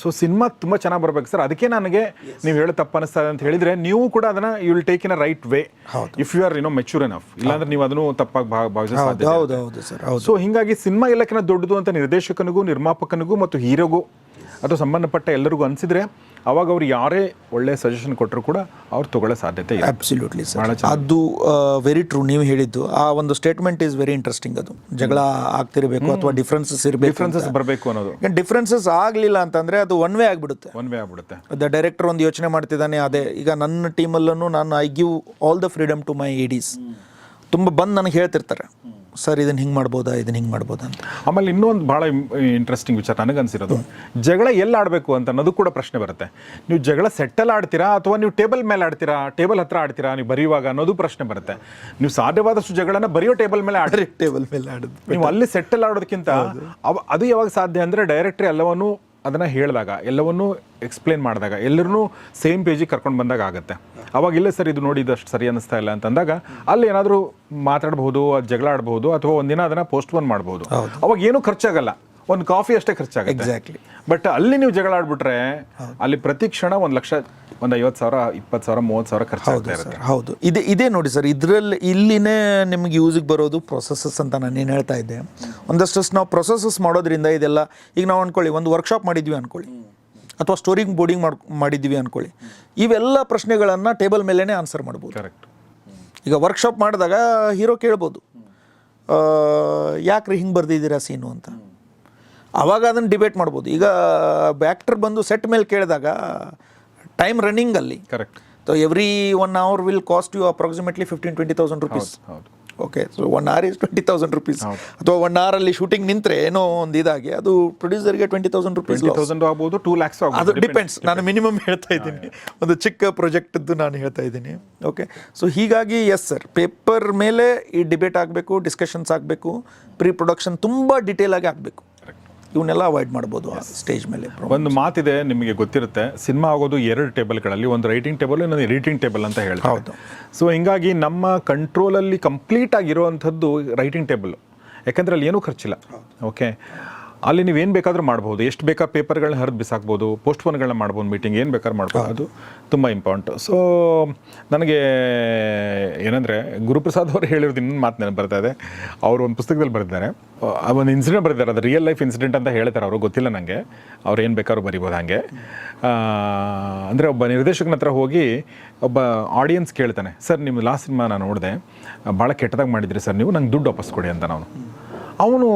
ಸೊ ಸಿನಿಮಾ ತುಂಬಾ ಚೆನ್ನಾಗಿ ಬರ್ಬೇಕು ಸರ್. ಅದಕ್ಕೆ ನನಗೆ ನೀವು ಹೇಳೋ ತಪ್ಪು ಅನಿಸ್ತಾ ಇದೆ ಅಂತ ಹೇಳಿದ್ರೆ ನೀವು ಕೂಡ ಅದನ್ನ you will take in a right way if you are you know mature enough ಇಲ್ಲಾಂದ್ರೆ ನೀವು ಅದನ್ನು ತಪ್ಪಾಗಿ ಭಾವಿಸೋ ಸೊ ಹಿಂಗಾಗಿ ಸಿನಿಮಾ ಎಲ್ಲಕ್ಕಿಂತ ದೊಡ್ಡದು ಅಂತ ನಿರ್ದೇಶಕನಿಗೂ ನಿರ್ಮಾಪಕನಿಗೂ ಮತ್ತು ಹೀರೋಗೂ ಅಥವಾ ಸಂಬಂಧಪಟ್ಟ ಎಲ್ಲರಿಗೂ ಅನಿಸಿದ್ರೆ ಅವಾಗ ಅವ್ರು ಯಾರೇ ಒಳ್ಳೆ ಸಜೆಷನ್ ಕೊಟ್ಟರು ಕೂಡ ಅವ್ರು ತಗೊಳ್ಳೋ ಸಾಧ್ಯತೆ ಇದೆ. ಅಬ್ಸಲ್ಯೂಟ್ಲಿ ಸರ್ ಅದು ವೆರಿ ಟ್ರೂ ನೀವು ಹೇಳಿದ್ದು. ಆ ಒಂದು ಸ್ಟೇಟ್ಮೆಂಟ್ ಇಸ್ ವೆರಿ ಇಂಟ್ರೆಸ್ಟಿಂಗ್ ಅದು. ಜಗಳ ಆಗ್ತಿರಬೇಕು ಅಥವಾ ಡಿಫ್ರೆನ್ಸಸ್ ಇರಬೇಕು ಡಿಫ್ರೆನ್ಸಸ್ ಬರಬೇಕು ಅನ್ನೋದು. ಡಿಫ್ರೆನ್ಸಸ್ ಆಗಲಿಲ್ಲ ಅಂತಂದ್ರೆ ಅದು ಒನ್ ವೇ ಆಗಿಬಿಡುತ್ತೆ. ಒನ್ ವೇ ಆಗ್ಬಿಡುತ್ತೆ. ದ ಡೈರೆಕ್ಟರ್ ಒಂದು ಯೋಚನೆ ಮಾಡ್ತಿದ್ದಾನೆ ಅದೇ ಈಗ ನನ್ನ ಟೀಮಲ್ಲೂ ನಾನು I give all the freedom to my ideas ತುಂಬ ಬಂದು ನನಗೆ ಹೇಳ್ತಿರ್ತಾರೆ. ಸರ್ ಇದನ್ನು ಹಿಂಗೆ ಮಾಡ್ಬೋದಾ ಇದನ್ನು ಹಿಂಗೆ ಮಾಡ್ಬೋದಾ ಅಂತ. ಆಮೇಲೆ ಇನ್ನೊಂದು ಭಾಳ ಇಂಟ್ರೆಸ್ಟಿಂಗ್ ವಿಚಾರ ನನಗೆ ಅನ್ಸಿರೋದು ಜಗಳ ಎಲ್ಲಿ ಆಡಬೇಕು ಅಂತ ಅನ್ನೋದು ಕೂಡ ಪ್ರಶ್ನೆ ಬರುತ್ತೆ. ನೀವು ಜಗಳ ಸೆಟ್ಟಲ್ಲಿ ಆಡ್ತೀರಾ ಅಥವಾ ನೀವು ಟೇಬಲ್ ಮೇಲೆ ಆಡ್ತೀರಾ ಟೇಬಲ್ ಹತ್ರ ಆಡ್ತೀರಾ ನೀವು ಬರೆಯುವಾಗ ಅನ್ನೋದು ಪ್ರಶ್ನೆ ಬರುತ್ತೆ. ನೀವು ಸಾಧ್ಯವಾದಷ್ಟು ಜಗಳನ್ನ ಬರೆಯೋ ಟೇಬಲ್ ಮೇಲೆ ಆಡ್ರಿ. ಟೇಬಲ್ ಮೇಲೆ ಆಡೋದು ನೀವು ಅಲ್ಲಿ ಸೆಟ್ಟಲ್ಲಿ ಆಡೋದಕ್ಕಿಂತ ಅವ ಅದು ಯಾವಾಗ ಸಾಧ್ಯ ಅಂದರೆ ಡೈರೆಕ್ಟ್ರಿ ಎಲ್ಲವನ್ನೂ ಅದನ್ನು ಹೇಳಿದಾಗ ಎಲ್ಲವನ್ನೂ ಎಕ್ಸ್ಪ್ಲೇನ್ ಮಾಡಿದಾಗ ಎಲ್ಲರೂ ಸೇಮ್ ಪೇಜಿಗೆ ಕರ್ಕೊಂಡು ಬಂದಾಗ ಆಗುತ್ತೆ. ಅವಾಗ ಇಲ್ಲ ಸರ್ ಇದು ನೋಡಿ ಇದಷ್ಟು ಸರಿ ಅನ್ನಿಸ್ತಾ ಇಲ್ಲ ಅಂತಂದಾಗ ಅಲ್ಲಿ ಏನಾದರೂ ಮಾತಾಡ್ಬೋದು ಅದು ಜಗಳ ಆಡಬಹುದು ಅಥವಾ ಒಂದಿನ ಅದನ್ನು ಪೋಸ್ಟ್ಪೋನ್ ಮಾಡ್ಬೋದು ಅವಾಗ ಏನೂ ಖರ್ಚಾಗಲ್ಲ. ಒಂದು ಕಾಫಿ ಅಷ್ಟೇ ಖರ್ಚಾಗುತ್ತೆ. ಎಕ್ಸಾಕ್ಟ್ಲಿ ಬಟ್ ಅಲ್ಲಿ ನೀವು ಜಗಳ ಆಡ್ಬಿಟ್ರೆ ಅಲ್ಲಿ ಪ್ರತಿ ಕ್ಷಣ ಒಂದು ಲಕ್ಷ ಒಂದು ಐವತ್ತು ಸಾವಿರ ಇಪ್ಪತ್ತು ಸಾವಿರ ಮೂವತ್ತು ಸಾವಿರ ಖರ್ಚು ಇರುತ್ತೆ. ಸರ್ ಹೌದು. ಇದೆ ಇದೇ ನೋಡಿ ಸರ್ ಇದರಲ್ಲಿ ಇಲ್ಲಿನೇ ನಿಮ್ಗೆ ಯೂಸಿಗೆ ಬರೋದು ಪ್ರೊಸೆಸಸ್ ಅಂತ ನಾನು ಏನು ಹೇಳ್ತಾ ಇದ್ದೆ. ಒಂದಷ್ಟು ನಾವು ಪ್ರೊಸೆಸಸ್ ಮಾಡೋದ್ರಿಂದ ಇದೆಲ್ಲ ಈಗ ನಾವು ಅನ್ಕೊಳ್ಳಿ ಒಂದು ವರ್ಕ್ಶಾಪ್ ಮಾಡಿದ್ವಿ ಅನ್ಕೊಳ್ಳಿ. ಅಥವಾ ಸ್ಟೋರಿಂಗ್ ಬೋರ್ಡಿಂಗ್ ಮಾಡ್ ಮಾಡಿದ್ವಿ ಅನ್ಕೊಳ್ಳಿ. ಇವೆಲ್ಲ ಪ್ರಶ್ನೆಗಳನ್ನು ಟೇಬಲ್ ಮೇಲೇ ಆನ್ಸರ್ ಮಾಡ್ಬೋದು. ಕರೆಕ್ಟ್ ಈಗ ವರ್ಕ್ಶಾಪ್ ಮಾಡಿದಾಗ ಹೀರೋ ಕೇಳ್ಬೋದು. ಯಾಕ್ರಿ ಹಿಂಗೆ ಬರ್ದಿದ್ದೀರಾ ಸೀನು ಅಂತ. ಆವಾಗ ಅದನ್ನು ಡಿಬೇಟ್ ಮಾಡ್ಬೋದು. ಈಗ ಆ್ಯಕ್ಟರ್ ಬಂದು ಸೆಟ್ ಮೇಲೆ ಕೇಳಿದಾಗ time ರನ್ನಿಂಗಲ್ಲಿ correct so every one hour will cost you approximately fifteen twenty thousand rupees okay so one hour is twenty thousand rupees ಅಥವಾ ಒನ್ ಅಲ್ಲಿ ಶೂಟಿಂಗ್ ನಿಂತರೆ ಏನೋ ಒಂದು ಇದಾಗಿ ಅದು ಪ್ರೊಡ್ಯೂಸರ್ಗೆ ಟ್ವೆಂಟಿ ತೌಸಂಡ್ ರುಪೀಸ್ ತೌಸಂಡ್ ಆಗ್ಬೋದು ಟೂ ಲ್ಯಾಕ್ಸ್ ಅದು ಡಿಪೆಂಡ್ಸ್ ನಾನು ಮಿನಿಮಮ್ ಹೇಳ್ತಾ ಇದ್ದೀನಿ. ಒಂದು ಚಿಕ್ಕ ಪ್ರೊಜೆಕ್ಟದ್ದು ನಾನು ಹೇಳ್ತಾ ಇದ್ದೀನಿ. ಓಕೆ ಸೊ ಹೀಗಾಗಿ ಎಸ್ ಸರ್ ಪೇಪರ್ ಮೇಲೆ ಈ ಡಿಬೇಟ್ ಆಗಬೇಕು ಡಿಸ್ಕಷನ್ಸ್ ಆಗಬೇಕು ಪ್ರೀ ಪ್ರೊಡಕ್ಷನ್ ತುಂಬ ಡಿಟೇಲಾಗಿ ಆಗಿ ಆಗಬೇಕು. ಇವನ್ನೆಲ್ಲ ಅವಾಯ್ಡ್ ಮಾಡ್ಬೋದು ಸ್ಟೇಜ್ ಮೇಲೆ ಒಂದು ಮಾತಿದೆ ನಿಮಗೆ ಗೊತ್ತಿರುತ್ತೆ ಸಿನಿಮಾ ಆಗೋದು ಎರಡು ಟೇಬಲ್ಗಳಲ್ಲಿ ಒಂದು ರೈಟಿಂಗ್ ಟೇಬಲ್ ಇನ್ನೊಂದು ಎಡಿಟಿಂಗ್ ಟೇಬಲ್ ಅಂತ ಹೇಳ್ತಾರೆ. ಹೌದು. ಸೊ ಹಿಂಗಾಗಿ ನಮ್ಮ ಕಂಟ್ರೋಲಲ್ಲಿ ಕಂಪ್ಲೀಟ್ ಆಗಿರುವಂಥದ್ದು ರೈಟಿಂಗ್ ಟೇಬಲ್ ಯಾಕಂದ್ರೆ ಅಲ್ಲಿ ಏನೂ ಖರ್ಚಿಲ್ಲ. ಓಕೆ ಅಲ್ಲಿ ನೀವೇನು ಬೇಕಾದರೂ ಮಾಡ್ಬೋದು. ಎಷ್ಟು ಬೇಕಾ ಪೇಪರ್ಗಳನ್ನ ಹರಿದು ಬಿಸಾಕ್ಬೋದು ಪೋಸ್ಟ್ಪೋನ್ಗಳನ್ನ ಮಾಡ್ಬೋದು ಮೀಟಿಂಗ್ ಏನು ಬೇಕಾದ್ರೂ ಮಾಡ್ಬೋದು. ಅದು ತುಂಬ ಇಂಪಾರ್ಟೆಂಟ್ ಸೊ ನನಗೆ ಏನಂದರೆ, ಗುರುಪ್ರಸಾದ್ ಅವರು ಹೇಳಿರೋದು ಇನ್ನೊಂದು ಮಾತು ನೆನಪು ಬರ್ತಾ ಇದೆ. ಅವರು ಒಂದು ಪುಸ್ತಕದಲ್ಲಿ ಬರೆದಿದ್ದಾರೆ. ಒಂದು ಇನ್ಸಿಡೆಂಟ್ ಬರೆದಿದ್ದಾರೆ. ಅದು ರಿಯಲ್ ಲೈಫ್ ಇನ್ಸಿಡೆಂಟ್ ಅಂತ ಹೇಳ್ತಾರೆ ಅವರು, ಗೊತ್ತಿಲ್ಲ ನನಗೆ ಅವ್ರು ಏನು ಬೇಕಾದ್ರು ಬರಿಬೋದು ಹಾಗೆ. ಅಂದರೆ ಒಬ್ಬ ನಿರ್ದೇಶಕನ ಹತ್ರ ಹೋಗಿ ಒಬ್ಬ ಆಡಿಯನ್ಸ್ ಕೇಳ್ತಾನೆ, ಸರ್ ನಿಮ್ಮ ಲಾಸ್ಟ್ ಸಿನಿಮಾ ನಾನು ನೋಡಿದೆ. ಭಾಳ ಕೆಟ್ಟದಾಗಿ ಮಾಡಿದ್ರಿ ಸರ್ ನೀವು, ನಂಗೆ ದುಡ್ಡು ವಾಪಸ್ ಕೊಡಿ ಅಂತ ನಾನು. ಅವನು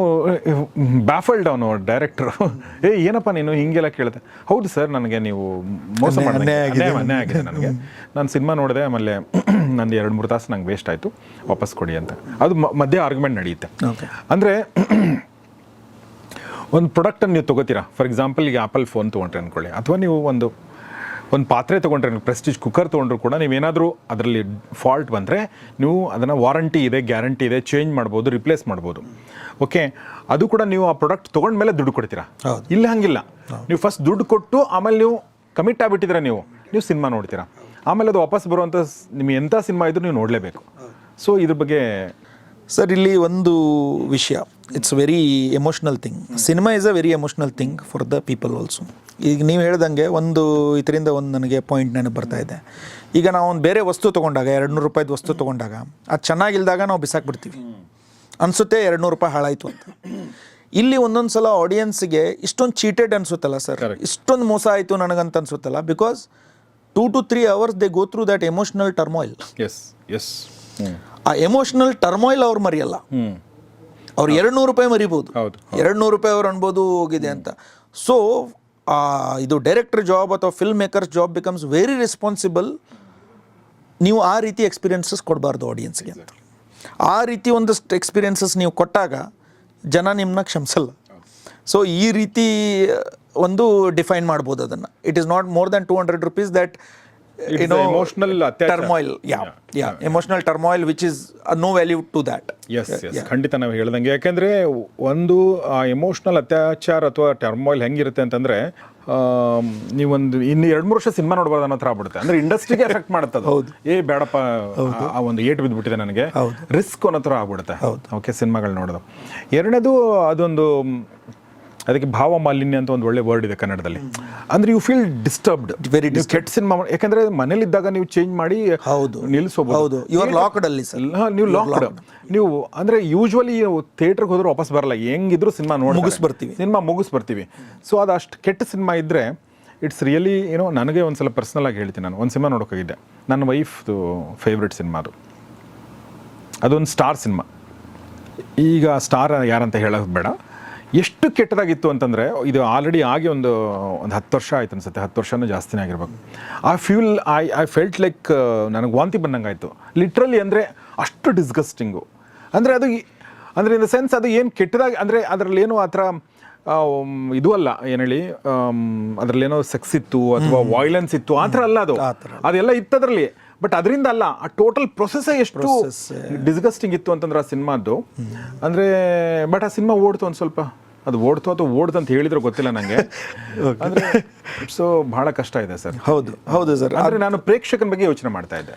ಬ್ಯಾಫಲ್ಡ್ ಅವನು ಡೈರೆಕ್ಟ್ರು ಏ ಏನಪ್ಪ ನೀನು? ಹಿಂಗೆಲ್ಲ ಕೇಳಿದೆ. ಹೌದು ಸರ್ ನನಗೆ ನೀವು ಮೋಸ ಮಾಡಿದೆ ಮನೆ ಆಗಿದೆ. ನನಗೆ. ನಾನು ಸಿನಿಮಾ ನೋಡಿದೆ ಆಮೇಲೆ ನಂದು ಎರಡು ಮೂರು ತಾಸು ನಂಗೆ ವೇಸ್ಟ್ ಆಯಿತು. ವಾಪಸ್ ಕೊಡಿ ಅಂತ. ಅದು ಮ- ಮಧ್ಯೆ ಆರ್ಗ್ಯುಮೆಂಟ್ ನಡೆಯುತ್ತೆ. ಅಂದರೆ ಒಂದು ಪ್ರಾಡಕ್ಟನ್ನು ನೀವು ತೊಗೋತೀರಾ? ಫಾರ್ ಎಕ್ಸಾಂಪಲ್ ಈಗ ಆ್ಯಪಲ್ ಫೋನ್ ತೊಗೊಂಡ್ರೆ ಅಂದ್ಕೊಳ್ಳಿ ಅಥವಾ ನೀವು ಒಂದು ಒಂದು ಪಾತ್ರೆ ತೊಗೊಂಡ್ರೆ ಪ್ರೆಸ್ಟೀಜ್ ಕುಕ್ಕರ್ ತೊಗೊಂಡ್ರು ಕೂಡ ನೀವೇನಾದರೂ ಅದರಲ್ಲಿ ಫಾಲ್ಟ್ ಬಂದರೆ ನೀವು ಅದನ್ನು ವಾರಂಟಿ ಇದೆ ಗ್ಯಾರಂಟಿ ಇದೆ ಚೇಂಜ್ ಮಾಡ್ಬೋದು ರಿಪ್ಲೇಸ್ ಮಾಡ್ಬೋದು. ಓಕೆ ಅದು ಕೂಡ ನೀವು ಆ ಪ್ರಾಡಕ್ಟ್ ತೊಗೊಂಡ್ಮೇಲೆ ದುಡ್ಡು ಕೊಡ್ತೀರಾ? ಇಲ್ಲ ಹಂಗಿಲ್ಲ. ನೀವು ಫಸ್ಟ್ ದುಡ್ಡು ಕೊಟ್ಟು ಆಮೇಲೆ ನೀವು ಕಮಿಟ್ ಆಗಿಬಿಟ್ಟಿದ್ರೆ ನೀವು ನೀವು ಸಿನಿಮಾ ನೋಡ್ತೀರಾ? ಆಮೇಲೆ ಅದು ವಾಪಸ್ ಬರುವಂಥ ನಿಮಗೆ ಎಂಥ ಸಿನಿಮಾ ಇದ್ರೂ ನೀವು ನೋಡಲೇಬೇಕು. ಸೊ ಇದ್ರ ಬಗ್ಗೆ ಸರ್ ಇಲ್ಲಿ ಒಂದು ವಿಷಯ. It's very emotional thing cinema is a very emotional thing for the people also ಈಗ ನೀವು ಹೇಳ್ದಂಗೆ ಒಂದು ಇದರಿಂದ ಒಂದು ನನಗೆ ಪಾಯಿಂಟ್ ನನಗೆ ಬರ್ತಾ ಇದೆ. ಈಗ ನಾವು ಒಂದು ಬೇರೆ ವಸ್ತು ತೊಗೊಂಡಾಗ ಎರಡು ನೂರು ರೂಪಾಯಿದು ವಸ್ತು ತೊಗೊಂಡಾಗ ಅದು ಚೆನ್ನಾಗಿಲ್ದಾಗ ನಾವು ಬಿಸಾಕ್ಬಿಡ್ತೀವಿ. ಅನಿಸುತ್ತೆ ಎರಡು ನೂರು ರೂಪಾಯಿ ಹಾಳಾಯಿತು ಅಂತ. ಇಲ್ಲಿ ಒಂದೊಂದು ಸಲ ಆಡಿಯನ್ಸ್ಗೆ ಇಷ್ಟೊಂದು ಚೀಟೆಡ್ ಅನಿಸುತ್ತಲ್ಲ ಸರ್ ಇಷ್ಟೊಂದು ಮೋಸ ಆಯಿತು ನನಗಂತ ಅನಿಸುತ್ತಲ್ಲ? Because two to three hours they go through that emotional turmoil yes yes ಆ ಎಮೋಷ್ನಲ್ ಟರ್ಮಾಯಿಲ್ ಅವ್ರು ಮರೆಯಲ್ಲ. ಅವ್ರು ಎರಡು ನೂರು ರೂಪಾಯಿ ಮರಿಬೋದು. ಎರಡು ನೂರು ರೂಪಾಯಿ ಅವ್ರು ಅನ್ಬೋದು ಹೋಗಿದೆ ಅಂತ. ಸೊ ಇದು ಡೈರೆಕ್ಟರ್ ಜಾಬ್ ಅಥವಾ film makers job becomes very responsible ನೀವು ಆ ರೀತಿ ಎಕ್ಸ್ಪೀರಿಯನ್ಸಸ್ ಕೊಡಬಾರ್ದು ಆಡಿಯನ್ಸ್ಗೆ ಅಂತ. ಆ ರೀತಿ ಒಂದಷ್ಟು ಎಕ್ಸ್ಪೀರಿಯನ್ಸಸ್ ನೀವು ಕೊಟ್ಟಾಗ ಜನ ನಿಮ್ಮನ್ನ ಕ್ಷಮಿಸಲ್ಲ. ಸೊ ಈ ರೀತಿ ಒಂದು ಡಿಫೈನ್ ಮಾಡ್ಬೋದು ಅದನ್ನು. It is not more than two hundred rupees that It's know emotional. Turmoil yeah yeah emotional turmoil which is no value to that yes yes ಖಂಡಿತ ನಾವು ಹೇಳ್ದಂಗೆ. ಯಾಕೆಂದ್ರೆ ಒಂದು ಎಮೋಷನಲ್ ಅತ್ಯಾಚಾರ ಅಥವಾ ಟರ್ಮಾಯಿಲ್ ಹೆಂಗಿರುತ್ತೆ ಅಂತಂದ್ರೆ ನೀವೊಂದು ಇನ್ನು ಎರಡು ಮೂರು ವರ್ಷ ಸಿನಿಮಾ ನೋಡ್ಬಾರ್ದು ಅನ್ನೋ ಥರ ಆಗ್ಬಿಡುತ್ತೆ. ಅಂದ್ರೆ ಇಂಡಸ್ಟ್ರಿಗೆ ಎಫೆಕ್ಟ್ ಮಾಡುತ್ತೆ ಹೌದು. ಏ ಬೇಡಪ್ಪ ಆ- ಆ ಒಂದು ಏಟ್ ಬಿದ್ದುಬಿಟ್ಟಿದೆ ನನಗೆ. ರಿಸ್ಕ್ ಅನ್ನೋ ಥರ ಆಗ್ಬಿಡುತ್ತೆ. ಓಕೆ ಸಿನಿಮಾಗಳು ನೋಡೋದು. ಎರಡನೇದು ಅದೊಂದು ಅದಕ್ಕೆ ಭಾವ ಮಾಲಿನ್ಯ ಅಂತ ಒಂದು ಒಳ್ಳೆ ವರ್ಡ್ ಇದೆ ಕನ್ನಡದಲ್ಲಿ. ಅಂದ್ರೆ ಯು ಫೀಲ್ ಡಿಸ್ಟರ್ಬ್ಡ್ ವೆರಿ ಕೆಟ್ಟ ಸಿನಿಮಾ ಯಾಕಂದ್ರೆ ಮನೇಲಿದ್ದಾಗ ನೀವು ಚೇಂಜ್ ಮಾಡಿ ಹೌದು. ನಿಲ್ಲಿಸಬಹುದು ಹೌದು. ಯು ಆರ್ ಲಾಕ್ಡ್ ಅಲ್ಲಿ ಸರ್. ಇಲ್ಲ ನೀವು ಲಾಕ್ಡ್ ನೀವು ಅಂದ್ರೆ ಯೂಶ್ವಲಿ ಥಿಯೇಟ್ರಿಗೆ ಹೋದ್ರೆ ವಾಪಸ್ ಬರಲ್ಲ. ಹೆಂಗಿದ್ರು ಸಿನಿಮಾ ನೋಡಿ ಮುಗಿಸ್ ಬರ್ತೀವಿ. ಸಿನಿಮಾ ಮುಗಿಸ್ ಬರ್ತೀವಿ ಸೊ ಅದು ಅಷ್ಟು ಕೆಟ್ಟ ಸಿನಿಮಾ ಇದ್ರೆ ಇಟ್ಸ್ ರಿಯಲಿ ಏನೋ ನನಗೆ ಒಂದ್ಸಲ ಪರ್ಸ್ನಲ್ ಆಗಿ ಹೇಳ್ತೀನಿ ನಾನು. ಒಂದು ಸಿನಿಮಾ ನೋಡೋಕ್ಕಾಗಿದ್ದೆ ನನ್ನ ವೈಫ್ದು ಫೇವ್ರೆಟ್ ಸಿನಿಮಾ ಅದು. ಅದೊಂದು ಸ್ಟಾರ್ ಸಿನಿಮಾ. ಈಗ ಸ್ಟಾರ್ ಯಾರಂತ ಹೇಳೋದು ಬೇಡ. ಎಷ್ಟು ಕೆಟ್ಟದಾಗಿತ್ತು ಅಂತಂದರೆ ಇದು ಆಲ್ರೆಡಿ ಆಗಿ ಒಂದು ಒಂದು ಹತ್ತು ವರ್ಷ ಆಯ್ತು ಅನ್ಸುತ್ತೆ. ಹತ್ತು ವರ್ಷನೂ ಜಾಸ್ತಿನೇ ಆಗಿರ್ಬೇಕು. ಆ fuel I I felt like ನನಗೆ ವಾಂತಿ ಬಂದಂಗೆ ಆಯಿತು ಲಿಟ್ರಲಿ ಅಂದರೆ ಅಷ್ಟು ಡಿಸ್ಗಸ್ಟಿಂಗು ಅಂದರೆ ಅದು ಅಂದರೆ ಇನ್ ದ ಸೆನ್ಸ್ ಅದು ಏನು ಕೆಟ್ಟದಾಗಿ ಅಂದರೆ ಅದರಲ್ಲಿ ಏನು ಆ ಥರ ಇದು ಅಲ್ಲ ಏನು ಹೇಳಿ ಅದರಲ್ಲಿ ಏನೋ ಸೆಕ್ಸ್ ಇತ್ತು ಅಥವಾ ವಾಯ್ಲೆನ್ಸ್ ಇತ್ತು ಆ ಥರ ಅಲ್ಲ ಅದು. ಅದೆಲ್ಲ ಇತ್ತದ್ರಲ್ಲಿ. ಬಟ್ ಅದರಿಂದ ಅಲ್ಲ ಆ ಟೋಟಲ್ ಪ್ರೊಸೆಸ್ ಎಷ್ಟು ಡಿಸ್ಗಸ್ಟಿಂಗ್ ಇತ್ತು ಅಂತಂದ್ರೆ ಆ ಸಿನಿಮಾದ್ದು. ಅಂದ್ರೆ ಬಟ್ ಆ ಸಿನಿಮಾ ಓಡ್ತು ಒಂದು ಸ್ವಲ್ಪ. ಅದು ಓಡ್ತು ಅಥವಾ ಓಡ್ತು ಅಂತ ಹೇಳಿದ್ರೆ ಗೊತ್ತಿಲ್ಲ ನನಗೆ ಅಂದ್ರೆ ಸೊ ಬಹಳ ಕಷ್ಟ ಇದೆ ಸರ್. ಹೌದು ಹೌದು ಸರ್. ಅಂದ್ರೆ ನಾನು ಪ್ರೇಕ್ಷಕನ ಬಗ್ಗೆ ಯೋಚನೆ ಮಾಡ್ತಾ ಇದ್ದೆ.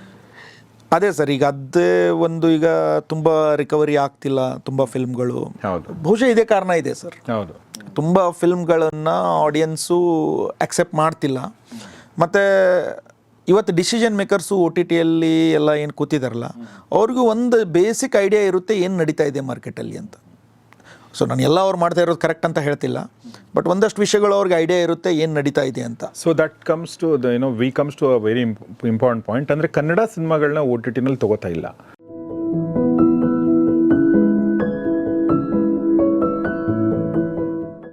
ಅದೇ ಸರ್ ಈಗ ಅದೇ ಒಂದು ಈಗ ತುಂಬ ರಿಕವರಿ ಆಗ್ತಿಲ್ಲ ತುಂಬ ಫಿಲ್ಮ್ಗಳು ಬಹುಶಃ ಇದೇ ಕಾರಣ ಇದೆ ಸರ್. ಹೌದು. ತುಂಬ ಫಿಲ್ಮ್ಗಳನ್ನು ಆಡಿಯನ್ಸು ಅಕ್ಸೆಪ್ಟ್ ಮಾಡ್ತಿಲ್ಲ. ಮತ್ತು ಇವತ್ತು ಡಿಸಿಷನ್ ಮೇಕರ್ಸು ಒ ಟಿ ಟಿಯಲ್ಲಿ ಎಲ್ಲ ಏನು ಕೂತಿದಾರಲ್ಲ, ಅವ್ರಿಗೂ ಒಂದು ಬೇಸಿಕ್ ಐಡಿಯಾ ಇರುತ್ತೆ ಏನು ನಡೀತಾ ಇದೆ ಮಾರ್ಕೆಟಲ್ಲಿ ಅಂತ. ಸೊ ನಾನು ಎಲ್ಲ ಅವ್ರು ಮಾಡ್ತಾ ಇರೋದು ಕರೆಕ್ಟ್ ಅಂತ ಹೇಳ್ತಿಲ್ಲ ಬಟ್ ಒಂದಷ್ಟು ವಿಷಯಗಳು ಅವ್ರಿಗೆ ಐಡಿಯಾ ಇರುತ್ತೆ ಏನು ನಡೀತಾ ಇದೆ ಅಂತ. So that comes to the ಏನೋ we comes to a very important point ಅಂದರೆ ಕನ್ನಡ ಸಿನಿಮಾಗಳನ್ನ ಒ ಟಿ ಟಿನಲ್ಲಿ ತಗೋತಾ ಇಲ್ಲ.